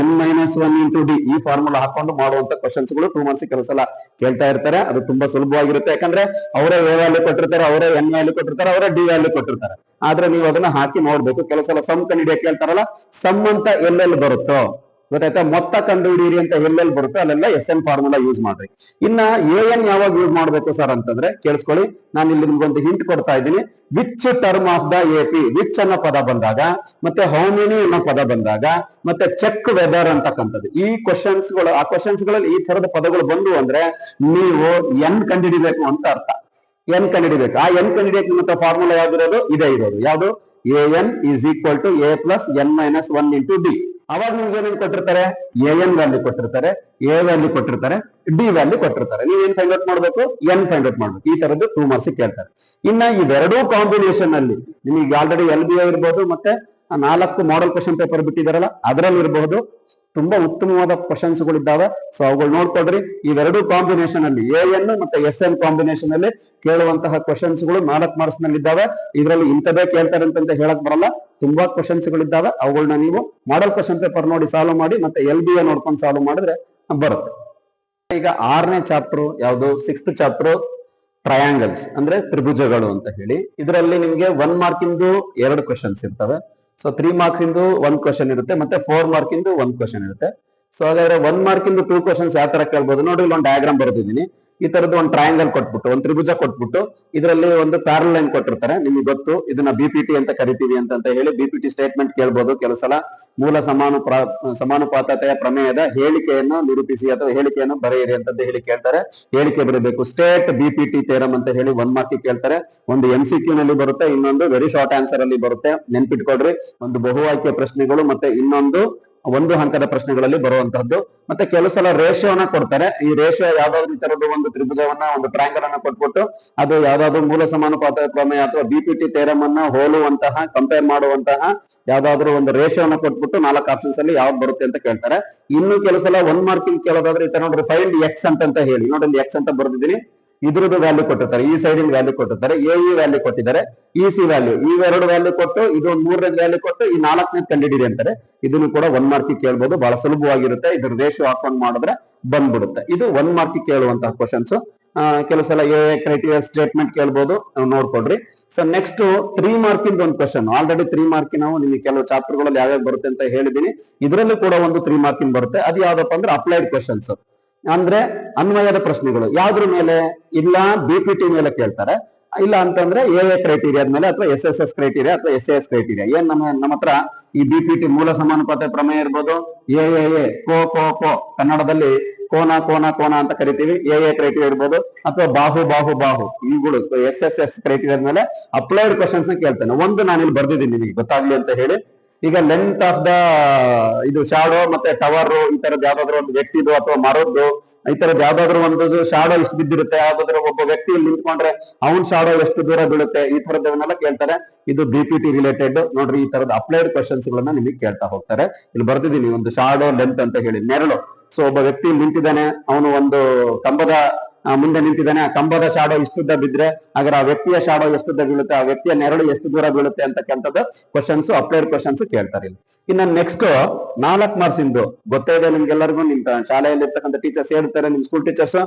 [SPEAKER 1] N minus one into D. ಈ ಫಾರ್ಮುಲಾ ಹಾಕೊಂಡು ಮಾಡುವಂತ ಕ್ವಶನ್ಸ್ಗಳು ಟೂ ಮಂತ್ಸ್ ಕೆಲವು ಸಲ ಕೇಳ್ತಾ ಇರ್ತಾರೆ. ಅದು ತುಂಬಾ ಸುಲಭವಾಗಿರುತ್ತೆ. ಯಾಕಂದ್ರೆ ಅವರೇ ಎ ವ್ಯಾಲ್ಯೂ ಕೊಟ್ಟಿರ್ತಾರೆ, ಅವರೇ ಎನ್ ವ್ಯಾಲ್ಯೂ ಕೊಟ್ಟಿರ್ತಾರೆ, ಅವರೇ ಡಿ ವ್ಯಾಲ್ಯೂ ಕೊಟ್ಟಿರ್ತಾರೆ. ಆದ್ರೆ ನೀವು ಅದನ್ನ ಹಾಕಿ ನೋಡ್ಬೇಕು. ಕೆಲವು ಸಲ ಸಮ್ ಕಂಡಿಡಿಯಕ್ಕೆ ಕೇಳ್ತಾರಲ್ಲ ಸಮ್ ಅಂತ ಎಲ್ಲೆಲ್ಲಿ ಬರುತ್ತೋ? ಗೊತ್ತಾಯ್ತಾ? ಮೊತ್ತ ಕಂಡುಹಿಡಿಯಿರಿ ಅಂತ ಎಲ್ಲೆಲ್ಲಿ ಬರುತ್ತೆ ಅಲ್ಲೆಲ್ಲ ಎಸ್ ಎನ್ ಫಾರ್ಮುಲಾ ಯೂಸ್ ಮಾಡ್ರಿ. ಇನ್ನ ಎ ಎನ್ ಯಾವಾಗ ಯೂಸ್ ಮಾಡ್ಬೇಕು ಸರ್ ಅಂತಂದ್ರೆ ಕೇಳಿಸ್ಕೊಳ್ಳಿ. ನಾನು ಇಲ್ಲಿ ನಿಮ್ಗೊಂದು ಹಿಂಟ್ ಕೊಡ್ತಾ ಇದ್ದೀನಿ. Which term of the A P which ಅನ್ನೋ ಪದ ಬಂದಾಗ, ಮತ್ತೆ ಹೌ ಮೆನಿ ಅನ್ನೋ ಪದ ಬಂದಾಗ, ಮತ್ತೆ ಚೆಕ್ ವೆದರ್ ಅಂತಕ್ಕಂಥದ್ದು ಈ ಕ್ವಶನ್ಸ್ಗಳು, ಆ ಕ್ವಶನ್ಸ್ಗಳಲ್ಲಿ ಈ ತರದ ಪದಗಳು ಬಂದು ಅಂದ್ರೆ ನೀವು ಎನ್ ಕಂಡುಹಿಡಿಬೇಕು ಅಂತ ಅರ್ಥ. ಎನ್ ಕಂಡುಹಿಡಿಬೇಕು. ಆ ಎನ್ ಕಂಡುಹಿಡಿಯಕ್ಕೆ ಮತ್ತೆ ಫಾರ್ಮುಲಾ ಯಾವ್ದಿರೋದು? ಇದೇ ಇರೋದು. ಯಾವುದು? A N is equal to A plus N minus one into D ಅವಾಗ ನಿಮ್ಗೆ ಏನೇನು ಕೊಟ್ಟಿರ್ತಾರೆ? ಎ ಎನ್ ವ್ಯಾಲ್ಯೂ ಕೊಟ್ಟಿರ್ತಾರೆ ಎ ವ್ಯಾಲ್ಯೂ ಕೊಟ್ಟಿರ್ತಾರೆ ಡಿ ವ್ಯಾಲ್ಯೂ ಕೊಟ್ಟಿರ್ತಾರೆ. ನೀವ್ ಏನ್ ಫೈಂಡ್ ಔಟ್ ಮಾಡ್ಬೇಕು? ಎನ್ ಫೈಂಡ್ ಔಟ್ ಮಾಡ್ಬೇಕು. ಈ ತರದ್ದು ಟೂ ಮಾರ್ಕ್ಸ್ ಕೇಳ್ತಾರೆ. ಇನ್ನ ಇವೆರಡೂ ಕಾಂಬಿನೇಷನ್ ಅಲ್ಲಿ ನಿಮಗೆ ಆಲ್ರೆಡಿ ಎಲ್ ಬಿ ಇರ್ಬೋದು, ಮತ್ತೆ ನಾಲ್ಕು ಮಾಡೆಲ್ ಕ್ವಶನ್ ಪೇಪರ್ ಬಿಟ್ಟಿದಾರಲ್ಲ ಅದರಲ್ಲಿ ಇರಬಹುದು ತುಂಬಾ ಉತ್ತಮವಾದ ಕ್ವಶನ್ಸ್ಗಳು ಇದ್ದಾವೆ ಸೊ ಅವುಗಳು ನೋಡ್ಕೊಡ್ರಿ ಇವೆರಡು ಕಾಂಬಿನೇಷನ್ ಅಲ್ಲಿ ಎ ಎನ್ ಮತ್ತೆ ಎಸ್ ಎನ್ ಕಾಂಬಿನೇಷನ್ ಅಲ್ಲಿ ಕೇಳುವಂತಹ ಕ್ವಶನ್ಸ್ಗಳು ನಾಲ್ಕು ಮಾರ್ಕ್ಸ್ನಲ್ಲಿ ಇದ್ದಾವೆ ಇದರಲ್ಲಿ ಇಂಥದೇ ಕೇಳ್ತಾರೆ ಅಂತ ಹೇಳಕ್ ಬರಲ್ಲ. ತುಂಬಾ ಕ್ವಶನ್ಸ್ ಗಳಿದ್ದಾವೆ ಅವುಗಳನ್ನ ನೀವು ಮಾಡಲ್ ಕ್ವಶನ್ ಪೇಪರ್ ನೋಡಿ ಸಾಲ್ವ್ ಮಾಡಿ ಮತ್ತೆ ಎಲ್ ಬಿ ಎ ನೋಡ್ಕೊಂಡು ಸಾಲ್ವ್ ಮಾಡಿದ್ರೆ ಬರುತ್ತೆ. ಈಗ ಆರನೇ ಚಾಪ್ಟರ್ ಯಾವುದು? ಸಿಕ್ಸ್ತ್ ಚಾಪ್ಟರ್ ಟ್ರಯಾಂಗಲ್ಸ್ ಅಂದ್ರೆ ತ್ರಿಭುಜಗಳು ಅಂತ ಹೇಳಿ. ಇದರಲ್ಲಿ ನಿಮ್ಗೆ ಒನ್ ಮಾರ್ಕಿಂದು ಎರಡು ಕ್ವಶನ್ಸ್ ಇರ್ತವೆ. ಸೊ ತ್ರೀ ಮಾರ್ಕ್ಸ್ ಇಂದು ಒಂದ್ ಕ್ವಶನ್ ಇರುತ್ತೆ, ಮತ್ತೆ ಫೋರ್ ಮಾರ್ಕ್ ಇಂದು ಒಂದ್ ಕ್ವಶನ್ ಇರುತ್ತೆ. ಸೊ ಹಾಗಾದ್ರೆ ಒನ್ ಮಾರ್ಕ್ ಇಂದು ಟೂ ಕ್ವಶನ್ಸ್ ಯಾವ ತರ ಕೇಳ್ಬೋದು? ನೋಡಿ ಒಂದು ಡಯಾಗ್ರಾಮ್ ಬರೆದಿದ್ದೀನಿ. ಈ ತರದ್ದು ಒಂದು ಟ್ರಯಾಂಗಲ್ ಕೊಟ್ಬಿಟ್ಟು, ಒಂದು ತ್ರಿಭುಜ ಕೊಟ್ಬಿಟ್ಟು, ಇದರಲ್ಲಿ ಒಂದು ಪ್ಯಾರಲ್ ಲೈನ್ ಕೊಟ್ಟಿರ್ತಾರೆ. ನಿಮಗೆ ಗೊತ್ತು, ಇದನ್ನ ಬಿ ಪಿ ಟಿ ಅಂತ ಕರಿತೀವಿ ಅಂತ ಹೇಳಿ ಬಿ ಪಿ ಟಿ ಸ್ಟೇಟ್ಮೆಂಟ್ ಕೇಳ್ಬೋದು. ಕೆಲವು ಸಲ ಮೂಲ ಸಮಾನು ಸಮಾನುಪಾತತೆಯ ಪ್ರಮೇಯದ ಹೇಳಿಕೆಯನ್ನು ನಿರೂಪಿಸಿ ಅಥವಾ ಹೇಳಿಕೆಯನ್ನು ಬರೆಯಿರಿ ಅಂತ ಹೇಳಿ ಕೇಳ್ತಾರೆ. ಹೇಳಿಕೆ ಬರೀಬೇಕು. State B P T theorem ಅಂತ ಹೇಳಿ ಒನ್ ಮಾರ್ಕಿ ಕೇಳ್ತಾರೆ. ಒಂದು ಎಂ ಸಿ ಕ್ಯೂ ನಲ್ಲಿ ಬರುತ್ತೆ, ಇನ್ನೊಂದು ವೆರಿ ಶಾರ್ಟ್ ಆನ್ಸರ್ ಅಲ್ಲಿ ಬರುತ್ತೆ. ನೆನ್ಪಿಟ್ಕೊಡ್ರಿ ಒಂದು ಬಹುವಾಕ್ಯ ಪ್ರಶ್ನೆಗಳು ಮತ್ತೆ ಇನ್ನೊಂದು ಒಂದು ಹಂತದ ಪ್ರಶ್ನೆಗಳಲ್ಲಿ ಬರುವಂತಹದ್ದು. ಮತ್ತೆ ಕೆಲವು ಸಲ ರೇಷಿಯೋನ ಕೊಡ್ತಾರೆ. ಈ ರೇಷಿಯೋ ಯಾವ್ದಾದ್ರು ಈ ತರದ್ದು ಒಂದು ತ್ರಿಭುಜವನ್ನ, ಒಂದು ಟ್ರಯಾಂಗಲ್ ಅನ್ನ ಕೊಟ್ಬಿಟ್ಟು, ಅದು ಯಾವ್ದಾದ್ರು ಮೂಲ ಸಮಾನುಪಾತ ಪ್ರಮೇಯ ಅಥವಾ ಬಿ ಪಿ ಟಿ ಅನ್ನ ಹೋಲುವಂತಹ ಕಂಪೇರ್ ಮಾಡುವಂತಹ ಯಾವ್ದಾದ್ರು ಒಂದು ರೇಷಿಯೋನ ಕೊಟ್ಬಿಟ್ಟು ನಾಲ್ಕು ಆಪ್ಷನ್ಸ್ ಅಲ್ಲಿ ಯಾವ್ದು ಬರುತ್ತೆ ಅಂತ ಕೇಳ್ತಾರೆ. ಇನ್ನು ಕೆಲವು ಸಲ ಒನ್ ಮಾರ್ಕಿಂಗ್ ಕೇಳೋದಾದ್ರೆ ಈ ತರ ನೋಡ್ರಿ ಫೈಂಡ್ ಎಕ್ಸ್ ಅಂತ ಹೇಳಿ. ನೋಡಿ ಎಕ್ಸ್ ಅಂತ ಬರ್ದಿದ್ದೀನಿ. ಇದ್ರದ್ದು ವ್ಯಾಲ್ಯೂ ಕೊಟ್ಟಿರ್ತಾರೆ, ಈ ಸೈಡಿನ ವ್ಯಾಲ್ಯೂ ಕೊಟ್ಟಿರ್ತಾರೆ ಎ ಇ ವ್ಯಾಲ್ಯೂ ಕೊಟ್ಟಿದ್ದಾರೆ ಇ ಸಿ ವ್ಯಾಲ್ಯೂ ಇವೆರಡು ವ್ಯಾಲ್ಯೂ ಕೊಟ್ಟು, ಇದು ಮೂರನೇ ವ್ಯಾಲ್ಯೂ ಕೊಟ್ಟು, ಈ ನಾಲ್ಕನೇ ಕಂಡಿಡಿರಿ ಅಂತಾರೆ. ಇದನ್ನು ಕೂಡ ಒನ್ ಮಾರ್ಕಿ ಕೇಳ್ಬೋದು. ಬಹಳ ಸುಲಭವಾಗಿರುತ್ತೆ. ಇದ್ರ ರೇಷಿಯೋ ಹಾಕೊಂಡು ಮಾಡಿದ್ರೆ ಬಂದ್ಬಿಡುತ್ತೆ. ಇದು ಒನ್ ಮಾರ್ಕಿ ಕೇಳುವಂತಹ ಕ್ವಶನ್ಸ್ ಕೆಲವು ಸಲ ಎ ಕ್ರೈಟೀರಿಯಾ ಸ್ಟೇಟ್ಮೆಂಟ್ ಕೇಳ್ಬೋದು. ನೋಡ್ಕೊಡ್ರಿ ಸೊ ನೆಕ್ಸ್ಟ್ ತ್ರೀ ಮಾರ್ಕಿಂದ ಒಂದು ಕ್ವಶನ್ ಆಲ್ರೆಡಿ ತ್ರೀ ಮಾರ್ಕಿ ನಾವು ನಿಮಗೆ ಕೆಲವು ಚಾಪ್ಟರ್ಗಳಲ್ಲಿ ಯಾವ್ಯಾವ ಬರುತ್ತೆ ಅಂತ ಹೇಳಿದೀನಿ. ಇದರಲ್ಲೂ ಕೂಡ ಒಂದು ತ್ರೀ ಮಾರ್ಕಿಂಗ್ ಬರುತ್ತೆ. ಅದು ಯಾವ್ದಪ್ಪ ಅಂದ್ರೆ ಅಪ್ಲೈಡ್ ಕ್ವಶನ್ಸ್ ಅಂದ್ರೆ ಅನ್ವಯದ ಪ್ರಶ್ನೆಗಳು. ಯಾವ್ದ್ರ ಮೇಲೆ? ಇಲ್ಲ ಬಿ ಪಿ ಟಿ ಮೇಲೆ ಕೇಳ್ತಾರೆ. ಇಲ್ಲ ಅಂತಂದ್ರೆ ಎ ಎ ಕ್ರೈಟೀರಿಯಾದ ಮೇಲೆ ಅಥವಾ ಎಸ್ ಎಸ್ ಎಸ್ ಕ್ರೈಟೀರಿಯಾ ಅಥವಾ ಎಸ್ ಎಸ್ ಕ್ರೈಟೀರಿಯಾ ಏನ್ ನಮ್ಮ ನಮ್ಮ ಹತ್ರ ಈ ಬಿ ಪಿ ಟಿ ಮೂಲ ಸಮಾನುಪಾತ ಪ್ರಮೇಯ ಇರ್ಬೋದು? ಎ ಎ ಎ ಕೋ ಕೋ ಕೋ. ಕನ್ನಡದಲ್ಲಿ ಕೋನ ಕೋನ ಕೋನ ಅಂತ ಕರಿತೀವಿ. ಎ ಎ ಕ್ರೈಟೀರಿಯಾ ಇರ್ಬೋದು. ಅಥವಾ ಬಾಹು ಬಾಹು ಬಾಹು. ಇವುಗಳು ಎಸ್ ಎಸ್ ಎಸ್ ಕ್ರೈಟೀರಿಯಾದ ಮೇಲೆ ಅಪ್ಲೈಡ್ ಕ್ವಶನ್ಸ್ನ ಕೇಳ್ತೇನೆ. ಒಂದು ನಾನು ಇಲ್ಲಿ ಬರ್ದಿದ್ದೀನಿ ನಿಮಗೆ. ಗೊತ್ತಾಗ್ಲಿ ಅಂತ ಹೇಳಿ. ಈಗ ಲೆಂತ್ ಆಫ್ ದ ಇದು ಶಾಡೋ ಮತ್ತೆ ಟವರ್ ಈ ತರದ್ ಯಾವ್ದಾದ್ರು ಒಂದು ವ್ಯಕ್ತಿದು ಅಥವಾ ಮರದ್ದು, ಈ ತರದ್ ಯಾವ್ದಾದ್ರು ಒಂದು ಶಾಡೋ ಇಷ್ಟು ಬಿದ್ದಿರುತ್ತೆ. ಯಾವ್ದಾದ್ರು ಒಬ್ಬ ವ್ಯಕ್ತಿ ನಿಂತ್ಕೊಂಡ್ರೆ ಅವ್ನ್ ಶಾಡೋ ಎಷ್ಟು ದೂರ ಬೀಳುತ್ತೆ? ಈ ತರದವನ್ನೆಲ್ಲ ಕೇಳ್ತಾರೆ. ಇದು ಬಿ ರಿಲೇಟೆಡ್ ನೋಡ್ರಿ, ಈ ತರದ ಅಪ್ಲೈಡ್ ಕ್ವಶನ್ಸ್ ಗಳನ್ನ ನಿಮಗೆ ಕೇಳ್ತಾ ಹೋಗ್ತಾರೆ. ಇಲ್ಲಿ ಬರ್ದಿದ್ದೀನಿ, ಒಂದು ಶಾಡೋ ಲೆಂತ್ ಅಂತ ಹೇಳಿ. ನೆರಳು. ಸೊ ಒಬ್ಬ ವ್ಯಕ್ತಿ ನಿಂತಿದ್ದಾನೆ, ಅವನು ಒಂದು ಕಂಬದ ಮುಂದೆ ನಿಂತಿದ್ದಾನೆ. ಆ ಕಂಬದ ಶಾಡೋ ಇಷ್ಟುದ್ದ ಬಿದ್ರೆ ಹಾಗಾದ್ರೆ ಆ ವ್ಯಕ್ತಿಯ ಶಾಡೋ ಎಷ್ಟುದ್ದ ಬೀಳುತ್ತೆ, ಆ ವ್ಯಕ್ತಿಯ ನೆರಳು ಎಷ್ಟು ದೂರ ಬೀಳುತ್ತೆ ಅಂತಕ್ಕಂಥದ್ದು ಕ್ವಶನ್ಸ್ ಅಪ್ಲೈಡ್ ಕ್ವಶನ್ಸ್ ಕೇಳ್ತಾರೆ ಇಲ್ಲಿ. ಇನ್ನ ನೆಕ್ಸ್ಟ್ ನಾಲ್ಕು ಮಾರ್ಕ್ಸ್ ಇಂದು. ಗೊತ್ತೇ ಇದೆ ನಿಮ್ಗೆಲ್ಲರಿಗೂ, ನಿಮ್ ಶಾಲೆಯಲ್ಲಿ ಇರ್ತಕ್ಕಂಥ ಟೀಚರ್ಸ್ ಹೇಳ್ತಾರೆ ನಿಮ್ ಸ್ಕೂಲ್ ಟೀಚರ್ಸ್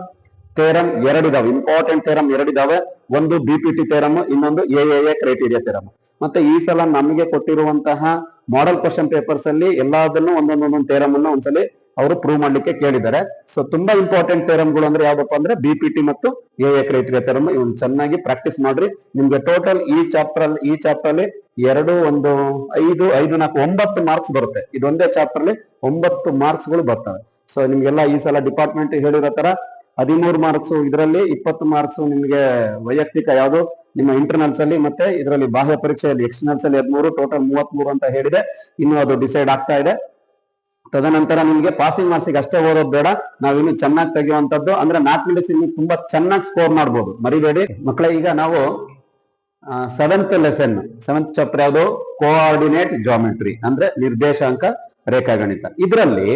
[SPEAKER 1] ಥೇರಮ್ ಎರಡಿದಾವೆ ಇಂಪಾರ್ಟೆಂಟ್ ಥೇರಮ್ ಎರಡಿದಾವೆ ಒಂದು ಬಿ ಪಿ ಟಿ ಥೇರಮ್ ಇನ್ನೊಂದು ಎ ಎ ಕ್ರೈಟೀರಿಯಾ ಥೇರಮ್ ಮತ್ತೆ ಈ ಸಲ ನಮಗೆ ಕೊಟ್ಟಿರುವಂತಹ ಮಾಡೆಲ್ ಕ್ವಶನ್ ಪೇಪರ್ಸ್ ಅಲ್ಲಿ ಎಲ್ಲದನ್ನು ಒಂದೊಂದೊಂದೊಂದು ಥೇರಮ್ ಅನ್ನು ಒಂದ್ಸಲಿ ಅವರು ಪ್ರೂವ್ ಮಾಡ್ಲಿಕ್ಕೆ ಕೇಳಿದ್ದಾರೆ. ಸೊ ತುಂಬಾ ಇಂಪಾರ್ಟೆಂಟ್ ಥೇರಮ್ಗಳು ಅಂದ್ರೆ ಯಾವ್ದಪ್ಪ ಅಂದ್ರೆ ಬಿ ಪಿ ಟಿ ಮತ್ತು ಎ ಎ ಕ್ರೈಟೀರಿಯಾ ಥೇರಮ್ ಇವನ್ ಚೆನ್ನಾಗಿ ಪ್ರಾಕ್ಟೀಸ್ ಮಾಡ್ರಿ. ನಿಮ್ಗೆ ಟೋಟಲ್ ಈ ಚಾಪ್ಟರ್ ಅಲ್ಲಿ, ಈ ಚಾಪ್ಟರ್ ಅಲ್ಲಿ ಎರಡು, ಒಂದು, ಐದು ಐದು, ನಾಲ್ಕು, ಒಂಬತ್ತು ಮಾರ್ಕ್ಸ್ ಬರುತ್ತೆ. ಇದೊಂದೇ ಚಾಪ್ಟರ್ ಅಲ್ಲಿ ಒಂಬತ್ತು ಮಾರ್ಕ್ಸ್ಗಳು ಬರ್ತವೆ. ಸೊ ನಿಮ್ಗೆಲ್ಲ ಈ ಸಲ ಡಿಪಾರ್ಟ್ಮೆಂಟ್ ಹೇಳಿರೋ ತರ ಹದಿಮೂರು ಮಾರ್ಕ್ಸ್ ಇದರಲ್ಲಿ ಇಪ್ಪತ್ತು ಮಾರ್ಕ್ಸ್ ನಿಮ್ಗೆ ವೈಯಕ್ತಿಕ ಯಾವುದು? ನಿಮ್ಮ ಇಂಟರ್ನಲ್ಸ್ ಅಲ್ಲಿ ಮತ್ತೆ ಇದರಲ್ಲಿ ಬಾಹ್ಯ ಪರೀಕ್ಷೆಯಲ್ಲಿ ಎಕ್ಸ್ಟರ್ನಲ್ಸ್ ಅಲ್ಲಿ ಹದಿಮೂರು ಟೋಟಲ್ ಮೂವತ್ಮೂರು ಅಂತ ಹೇಳಿದೆ. ಇನ್ನು ಅದು ಡಿಸೈಡ್ ಆಗ್ತಾ ಇದೆ. ತದನಂತರ ನಿಮ್ಗೆ ಪಾಸಿಂಗ್ ಮಾರ್ಕ್ಸಿಗೆ ಅಷ್ಟೇ ಓದೋದು ಬೇಡ. ನಾವಿನ್ನು ಚೆನ್ನಾಗಿ ತೆಗೆಯುವಂತದ್ದು. ಅಂದ್ರೆ ಮ್ಯಾಥಮೆಟಿಕ್ಸ್ ಇನ್ನು ತುಂಬಾ ಚೆನ್ನಾಗಿ ಸ್ಕೋರ್ ಮಾಡ್ಬೋದು. ಮರಿಬೇಡಿ. ಮಕ್ಕಳ ಈಗ ನಾವು ಸೆವೆಂತ್ ಲೆಸನ್ ಸೆವೆಂತ್ ಚಾಪ್ಟರ್ ಯಾವುದು? ಕೋಆರ್ಡಿನೇಟ್ ಜಾಮೆಟ್ರಿ ಅಂದ್ರೆ ನಿರ್ದೇಶಾಂಕ ರೇಖಾಗಣಿತ. ಇದರಲ್ಲಿ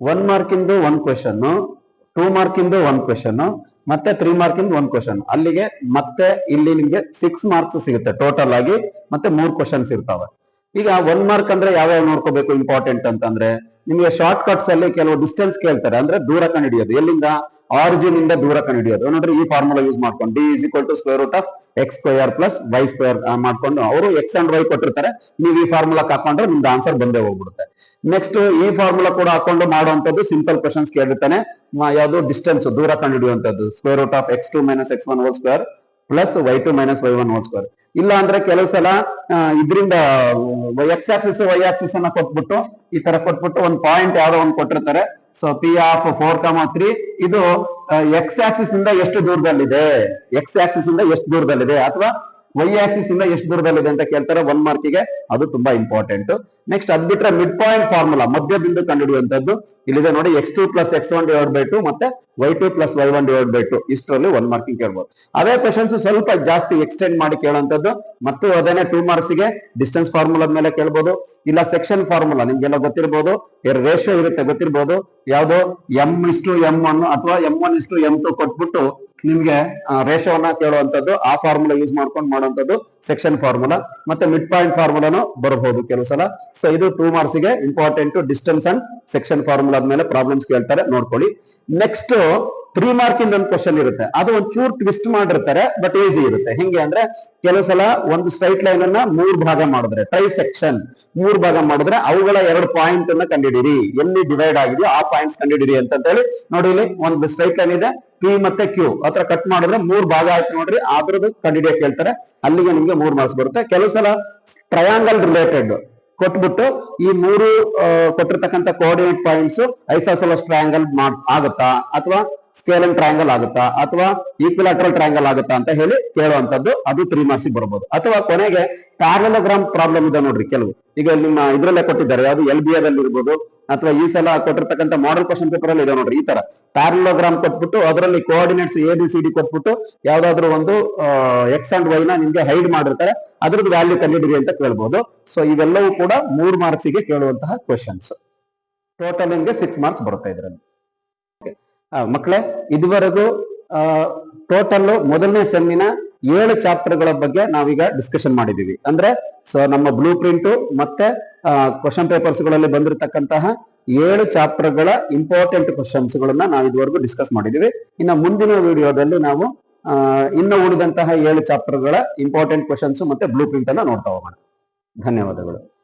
[SPEAKER 1] ಒನ್ ಮಾರ್ಕಿಂದು ಒನ್ ಕ್ವೆಶನ್ ಟೂ ಮಾರ್ಕಿಂದು ಒನ್ ಕ್ವೆಶನ್ ಮತ್ತೆ ತ್ರೀ ಇಂದ ಒನ್ ಕ್ವೆಶನ್ ಅಲ್ಲಿಗೆ ಮತ್ತೆ ಇಲ್ಲಿ ನಿಮ್ಗೆ ಸಿಕ್ಸ್ ಮಾರ್ಕ್ಸ್ ಸಿಗುತ್ತೆ ಟೋಟಲ್ ಆಗಿ, ಮತ್ತೆ ಮೂರ್ ಕ್ವಶನ್ಸ್ ಇರ್ತಾವೆ. ಈಗ ಒನ್ ಮಾರ್ಕ್ ಅಂದ್ರೆ ಯಾವ್ಯಾವ ನೋಡ್ಕೋಬೇಕು ಇಂಪಾರ್ಟೆಂಟ್ ಅಂತಂದ್ರೆ ನಿಮಗೆ ಶಾರ್ಟ್ ಕಟ್ಸ್ ಅಲ್ಲಿ ಕೆಲವು ಡಿಸ್ಟೆನ್ಸ್ ಕೇಳ್ತಾರೆ. ಅಂದ್ರೆ ದೂರ ಕಂಡುಹಿಡಿಯೋದು ಎಲ್ಲಿಂದ? ಆರಿಜಿನ್ ಇಂದ ದೂರ ಕಂಡುಹಿಡಿಯೋದು ನೋಡ್ರಿ, ಈ ಫಾರ್ಮುಲಾ ಯೂಸ್ ಮಾಡ್ಕೊಂಡು D is equal to square root of X square plus Y square ಮಾಡ್ಕೊಂಡು ಅವರು ಎಕ್ಸ್ ಅಂಡ್ ವೈ ಕೊಟ್ಟಿರ್ತಾರೆ. ನೀವು ಈ ಫಾರ್ಮುಲಾ ಹಾಕೊಂಡ್ರೆ ನಿಮ್ದು ಆನ್ಸರ್ ಬಂದೇ ಹೋಗ್ಬಿಡುತ್ತೆ. ನೆಕ್ಸ್ಟ್ ಈ ಫಾರ್ಮುಲಾ ಕೂಡ ಹಾಕೊಂಡು ಮಾಡುವಂತದ್ದು ಸಿಂಪಲ್ ಕ್ವಶನ್ಸ್ ಕೇಳಿರ್ತಾನೆ. ಯಾವುದು ಯಾವ್ದು? ಡಿಸ್ಟೆನ್ಸ್ ದೂರ ಕಂಡುಹಿಡಿಯುವಂತದ್ದು square root of X two minus X one whole square plus Y two minus Y one square ಇಲ್ಲ ಅಂದ್ರೆ ಕೆಲವು ಸಲ ಇದರಿಂದ ಎಕ್ಸ್ ಆಕ್ಸಿಸ್ ವೈ ಆಕ್ಸಿಸ್ ಅನ್ನ ಕೊಟ್ಬಿಟ್ಟು ಈ ತರ ಕೊಟ್ಬಿಟ್ಟು ಒಂದು ಪಾಯಿಂಟ್ ಯಾವ್ದೋ ಒಂದು ಕೊಟ್ಟಿರ್ತಾರೆ. So P of four comma three ಇದು ಎಕ್ಸ್ ಆಕ್ಸಿಸ್ ಇಂದ ಎಷ್ಟು ದೂರದಲ್ಲಿದೆ? ಎಕ್ಸ್ ಆಕ್ಸಿಸ್ ಇಂದ ಎಷ್ಟು ದೂರದಲ್ಲಿದೆ? ಅಥವಾ ವೈ ಆಕ್ಸಿಸ್ ಇಂದ ಎಷ್ಟು ದೂರದಲ್ಲಿದೆ ಅಂತ ಕೇಳ್ತಾರೆ ಒನ್ ಮಾರ್ಕಿಗೆ ಅದು ತುಂಬಾ ಇಂಪಾರ್ಟೆಂಟ್ ನೆಕ್ಸ್ಟ್ ಅದ್ ಬಿಟ್ರೆ ಮಿಡ್ ಪಾಯಿಂಟ್ ಫಾರ್ಮುಲಾ ಮಧ್ಯ ಬಿಂದು ಕಂಡುಹಿಡಿಯುವಂತದ್ದು ಇಲ್ಲಿದೆ ನೋಡಿ X two plus X one divide by two ಮತ್ತೆ Y two plus Y one divide by two ಇಷ್ಟರಲ್ಲಿ ಒನ್ ಮಾರ್ಕಿಂಗ್ ಕೇಳ್ಬೋದು. ಅದೇ ಕ್ವಶನ್ಸ್ ಸ್ವಲ್ಪ ಜಾಸ್ತಿ ಎಕ್ಸ್ಟೆಂಡ್ ಮಾಡಿ ಕೇಳುವಂತದ್ದು ಮತ್ತು ಅದೇನೆ ಟೂ ಮಾರ್ಕ್ಸ್ಗೆ ಡಿಸ್ಟೆನ್ಸ್ ಫಾರ್ಮುಲಾದ ಮೇಲೆ ಕೇಳ್ಬೋದು. ಇಲ್ಲ ಸೆಕ್ಷನ್ ಫಾರ್ಮುಲಾ ನಿಮ್ಗೆಲ್ಲ ಗೊತ್ತಿರ್ಬೋದು. ರೇಷಿಯೋ ಇರುತ್ತೆ, ಗೊತ್ತಿರ್ಬೋದು. ಯಾವ್ದು? ಎಂ ಇಷ್ಟು ಎಂ ಒನ್ ಅಥವಾ ಎಂ ಒನ್ ಇಷ್ಟು ಎಂ ಟು ಕೊಟ್ಬಿಟ್ಟು ನಿಮ್ಗೆ ರೇಷೋವನ್ನ ಕೇಳುವಂತದ್ದು ಆ ಫಾರ್ಮುಲಾ ಯೂಸ್ ಮಾಡ್ಕೊಂಡು ಮಾಡುವಂತದ್ದು ಸೆಕ್ಷನ್ ಫಾರ್ಮುಲಾ ಮತ್ತೆ ಮಿಡ್ ಪಾಯಿಂಟ್ ಫಾರ್ಮುಲಾನು ಬರಬಹುದು ಕೆಲವು ಸಲ. ಸೊ ಇದು two ಮಾರ್ಕ್ಸ್ಗೆ important distance and section formula ಮೇಲೆ ಪ್ರಾಬ್ಲಮ್ಸ್ ಕೇಳ್ತಾರೆ. ನೋಡ್ಕೊಳ್ಳಿ. ನೆಕ್ಸ್ಟ್ ತ್ರೀ ಮಾರ್ಕ್ ಇಂದ ಒಂದು ಕ್ವಶನ್ ಇರುತ್ತೆ. ಅದು ಒಂಚೂರು ಟ್ವಿಸ್ಟ್ ಮಾಡಿರ್ತಾರೆ ಬಟ್ ಈಸಿ ಇರುತ್ತೆ. ಹೆಂಗೆ ಅಂದ್ರೆ ಕೆಲವು ಸಲ ಒಂದು ಸ್ಟ್ರೈಟ್ ಲೈನ್ ಅನ್ನ ಮೂರ್ ಭಾಗ ಮಾಡಿದ್ರೆ ಟ್ರೈ ಸೆಕ್ಷನ್ ಮೂರ್ ಭಾಗ ಮಾಡಿದ್ರೆ ಅವುಗಳ ಎರಡು ಪಾಯಿಂಟ್ ಅನ್ನ ಕಂಡಿಡಿರಿ. ಎಲ್ಲಿ ಡಿವೈಡ್ ಆಗಿದೆಯೋ ಆ ಪಾಯಿಂಟ್ಸ್ ಕಂಡಿಡಿರಿ ಅಂತ ಹೇಳಿ ನೋಡಿ ಇಲ್ಲಿ ಒಂದು ಸ್ಟ್ರೈಟ್ ಲೈನ್ ಇದೆ ಪಿ ಮತ್ತೆ ಕ್ಯೂ ಹತ್ರ ಕಟ್ ಮಾಡಿದ್ರೆ ಮೂರ್ ಭಾಗ ಆಯ್ತು ನೋಡ್ರಿ ಅದ್ರದ್ದು ಕಂಡಿಡಿಯಕ್ ಹೇಳ್ತಾರೆ ಅಲ್ಲಿಗೆ ನಿಮ್ಗೆ ಮೂರ್ ಮಾರ್ಕ್ಸ್ ಬರುತ್ತೆ. ಕೆಲವು ಸಲ ಟ್ರಯಾಂಗಲ್ ರಿಲೇಟೆಡ್ ಕೊಟ್ಬಿಟ್ಟು ಈ ಮೂರು ಕೊಟ್ಟಿರ್ತಕ್ಕಂಥ ಕೋಆರ್ಡಿನೇಟ್ ಪಾಯಿಂಟ್ಸ್ ಐಸಾಸಲಸ್ ಟ್ರಯಾಂಗಲ್ ಆಗುತ್ತಾ? ಅಥವಾ ಸ್ಕೇಲನ್ ಟ್ರಯಾಂಗಲ್ ಆಗುತ್ತಾ ಅಥವಾ ಈಕ್ವಿಲಾಟ್ರಲ್ ಟ್ರಯಾಂಗಲ್ ಆಗುತ್ತಾ ಅಂತ ಹೇಳಿ ಕೇಳುವಂತದ್ದು ಅದು ತ್ರೀ ಮಾರ್ಕ್ಸ್ ಬರಬಹುದು. ಅಥವಾ ಕೊನೆಗೆ ಪ್ಯಾರಲೋಗ್ರಾಮ್ ಪ್ರಾಬ್ಲಮ್ ಇದೆ ನೋಡ್ರಿ ಕೆಲವು. ಈಗ ನಿಮ್ಮ ಇದ್ರಲ್ಲೇ ಕೊಟ್ಟಿದ್ದಾರೆ. ಯಾವುದು ಎಲ್ ಬಿ ಅಲ್ಲಿ ಇರ್ಬೋದು ಅಥವಾ ಈ ಸಲ ಕೊಟ್ಟಿರ್ತಕ್ಕಂಥ ಮಾಡಲ್ ಕ್ವಶನ್ ಪೇಪರ್ ಅಲ್ಲಿ ಇದೆ ನೋಡ್ರಿ, ಈ ತರ. ಪ್ಯಾರಲೋಗ್ರಾಮ್ ಕೊಟ್ಬಿಟ್ಟು ಅದರಲ್ಲಿ coordinates A B C D ಕೊಟ್ಬಿಟ್ಟು ಯಾವ್ದಾದ್ರು ಒಂದು ಎಕ್ಸ್ ಅಂಡ್ ವೈ ನ ನಿಮ್ಗೆ ಹೈಡ್ ಮಾಡಿರ್ತಾರೆ. ಅದ್ರದ್ದು ವ್ಯಾಲ್ಯೂ ಕಂಡಿಡಿರಿ ಅಂತ ಕೇಳ್ಬಹುದು ಸೊ ಇವೆಲ್ಲವೂ ಕೂಡ ಮೂರ್ ಮಾರ್ಕ್ಸ್ಗೆ ಕೇಳುವಂತಹ ಕ್ವಶನ್ಸ್ ಟೋಟಲ್ ನಿಮ್ಗೆ ಸಿಕ್ಸ್ ಮಾರ್ಕ್ಸ್ ಬರುತ್ತೆ ಇದರಲ್ಲಿ. ಮಕ್ಕಳೇ ಇದುವರೆಗೂ ಟೋಟಲ್ ಮೊದಲನೇ ಸೆಮ್ಮಿನ ಏಳು ಚಾಪ್ಟರ್ಗಳ ಬಗ್ಗೆ ನಾವೀಗ ಡಿಸ್ಕಷನ್ ಮಾಡಿದೀವಿ ಅಂದ್ರೆ ಸೊ ನಮ್ಮ ಬ್ಲೂ ಪ್ರಿಂಟು ಮತ್ತೆ ಕ್ವಶನ್ ಪೇಪರ್ಸ್ಗಳಲ್ಲಿ ಬಂದಿರತಕ್ಕಂತಹ ಏಳು ಚಾಪ್ಟರ್ಗಳ ಇಂಪಾರ್ಟೆಂಟ್ ಕ್ವಶನ್ಸ್ ಗಳನ್ನ ನಾವು ಇದುವರೆಗೂ ಡಿಸ್ಕಸ್ ಮಾಡಿದೀವಿ ಇನ್ನು ಮುಂದಿನ ವಿಡಿಯೋದಲ್ಲಿ ನಾವು ಇನ್ನು ಉಳಿದಂತಹ ಏಳು ಚಾಪ್ಟರ್ಗಳ ಇಂಪಾರ್ಟೆಂಟ್ ಕ್ವಶನ್ಸ್ ಮತ್ತೆ ಬ್ಲೂ ಪ್ರಿಂಟ್ ಅನ್ನ ನೋಡ್ತಾ ಹೋಗೋಣ. ಧನ್ಯವಾದಗಳು.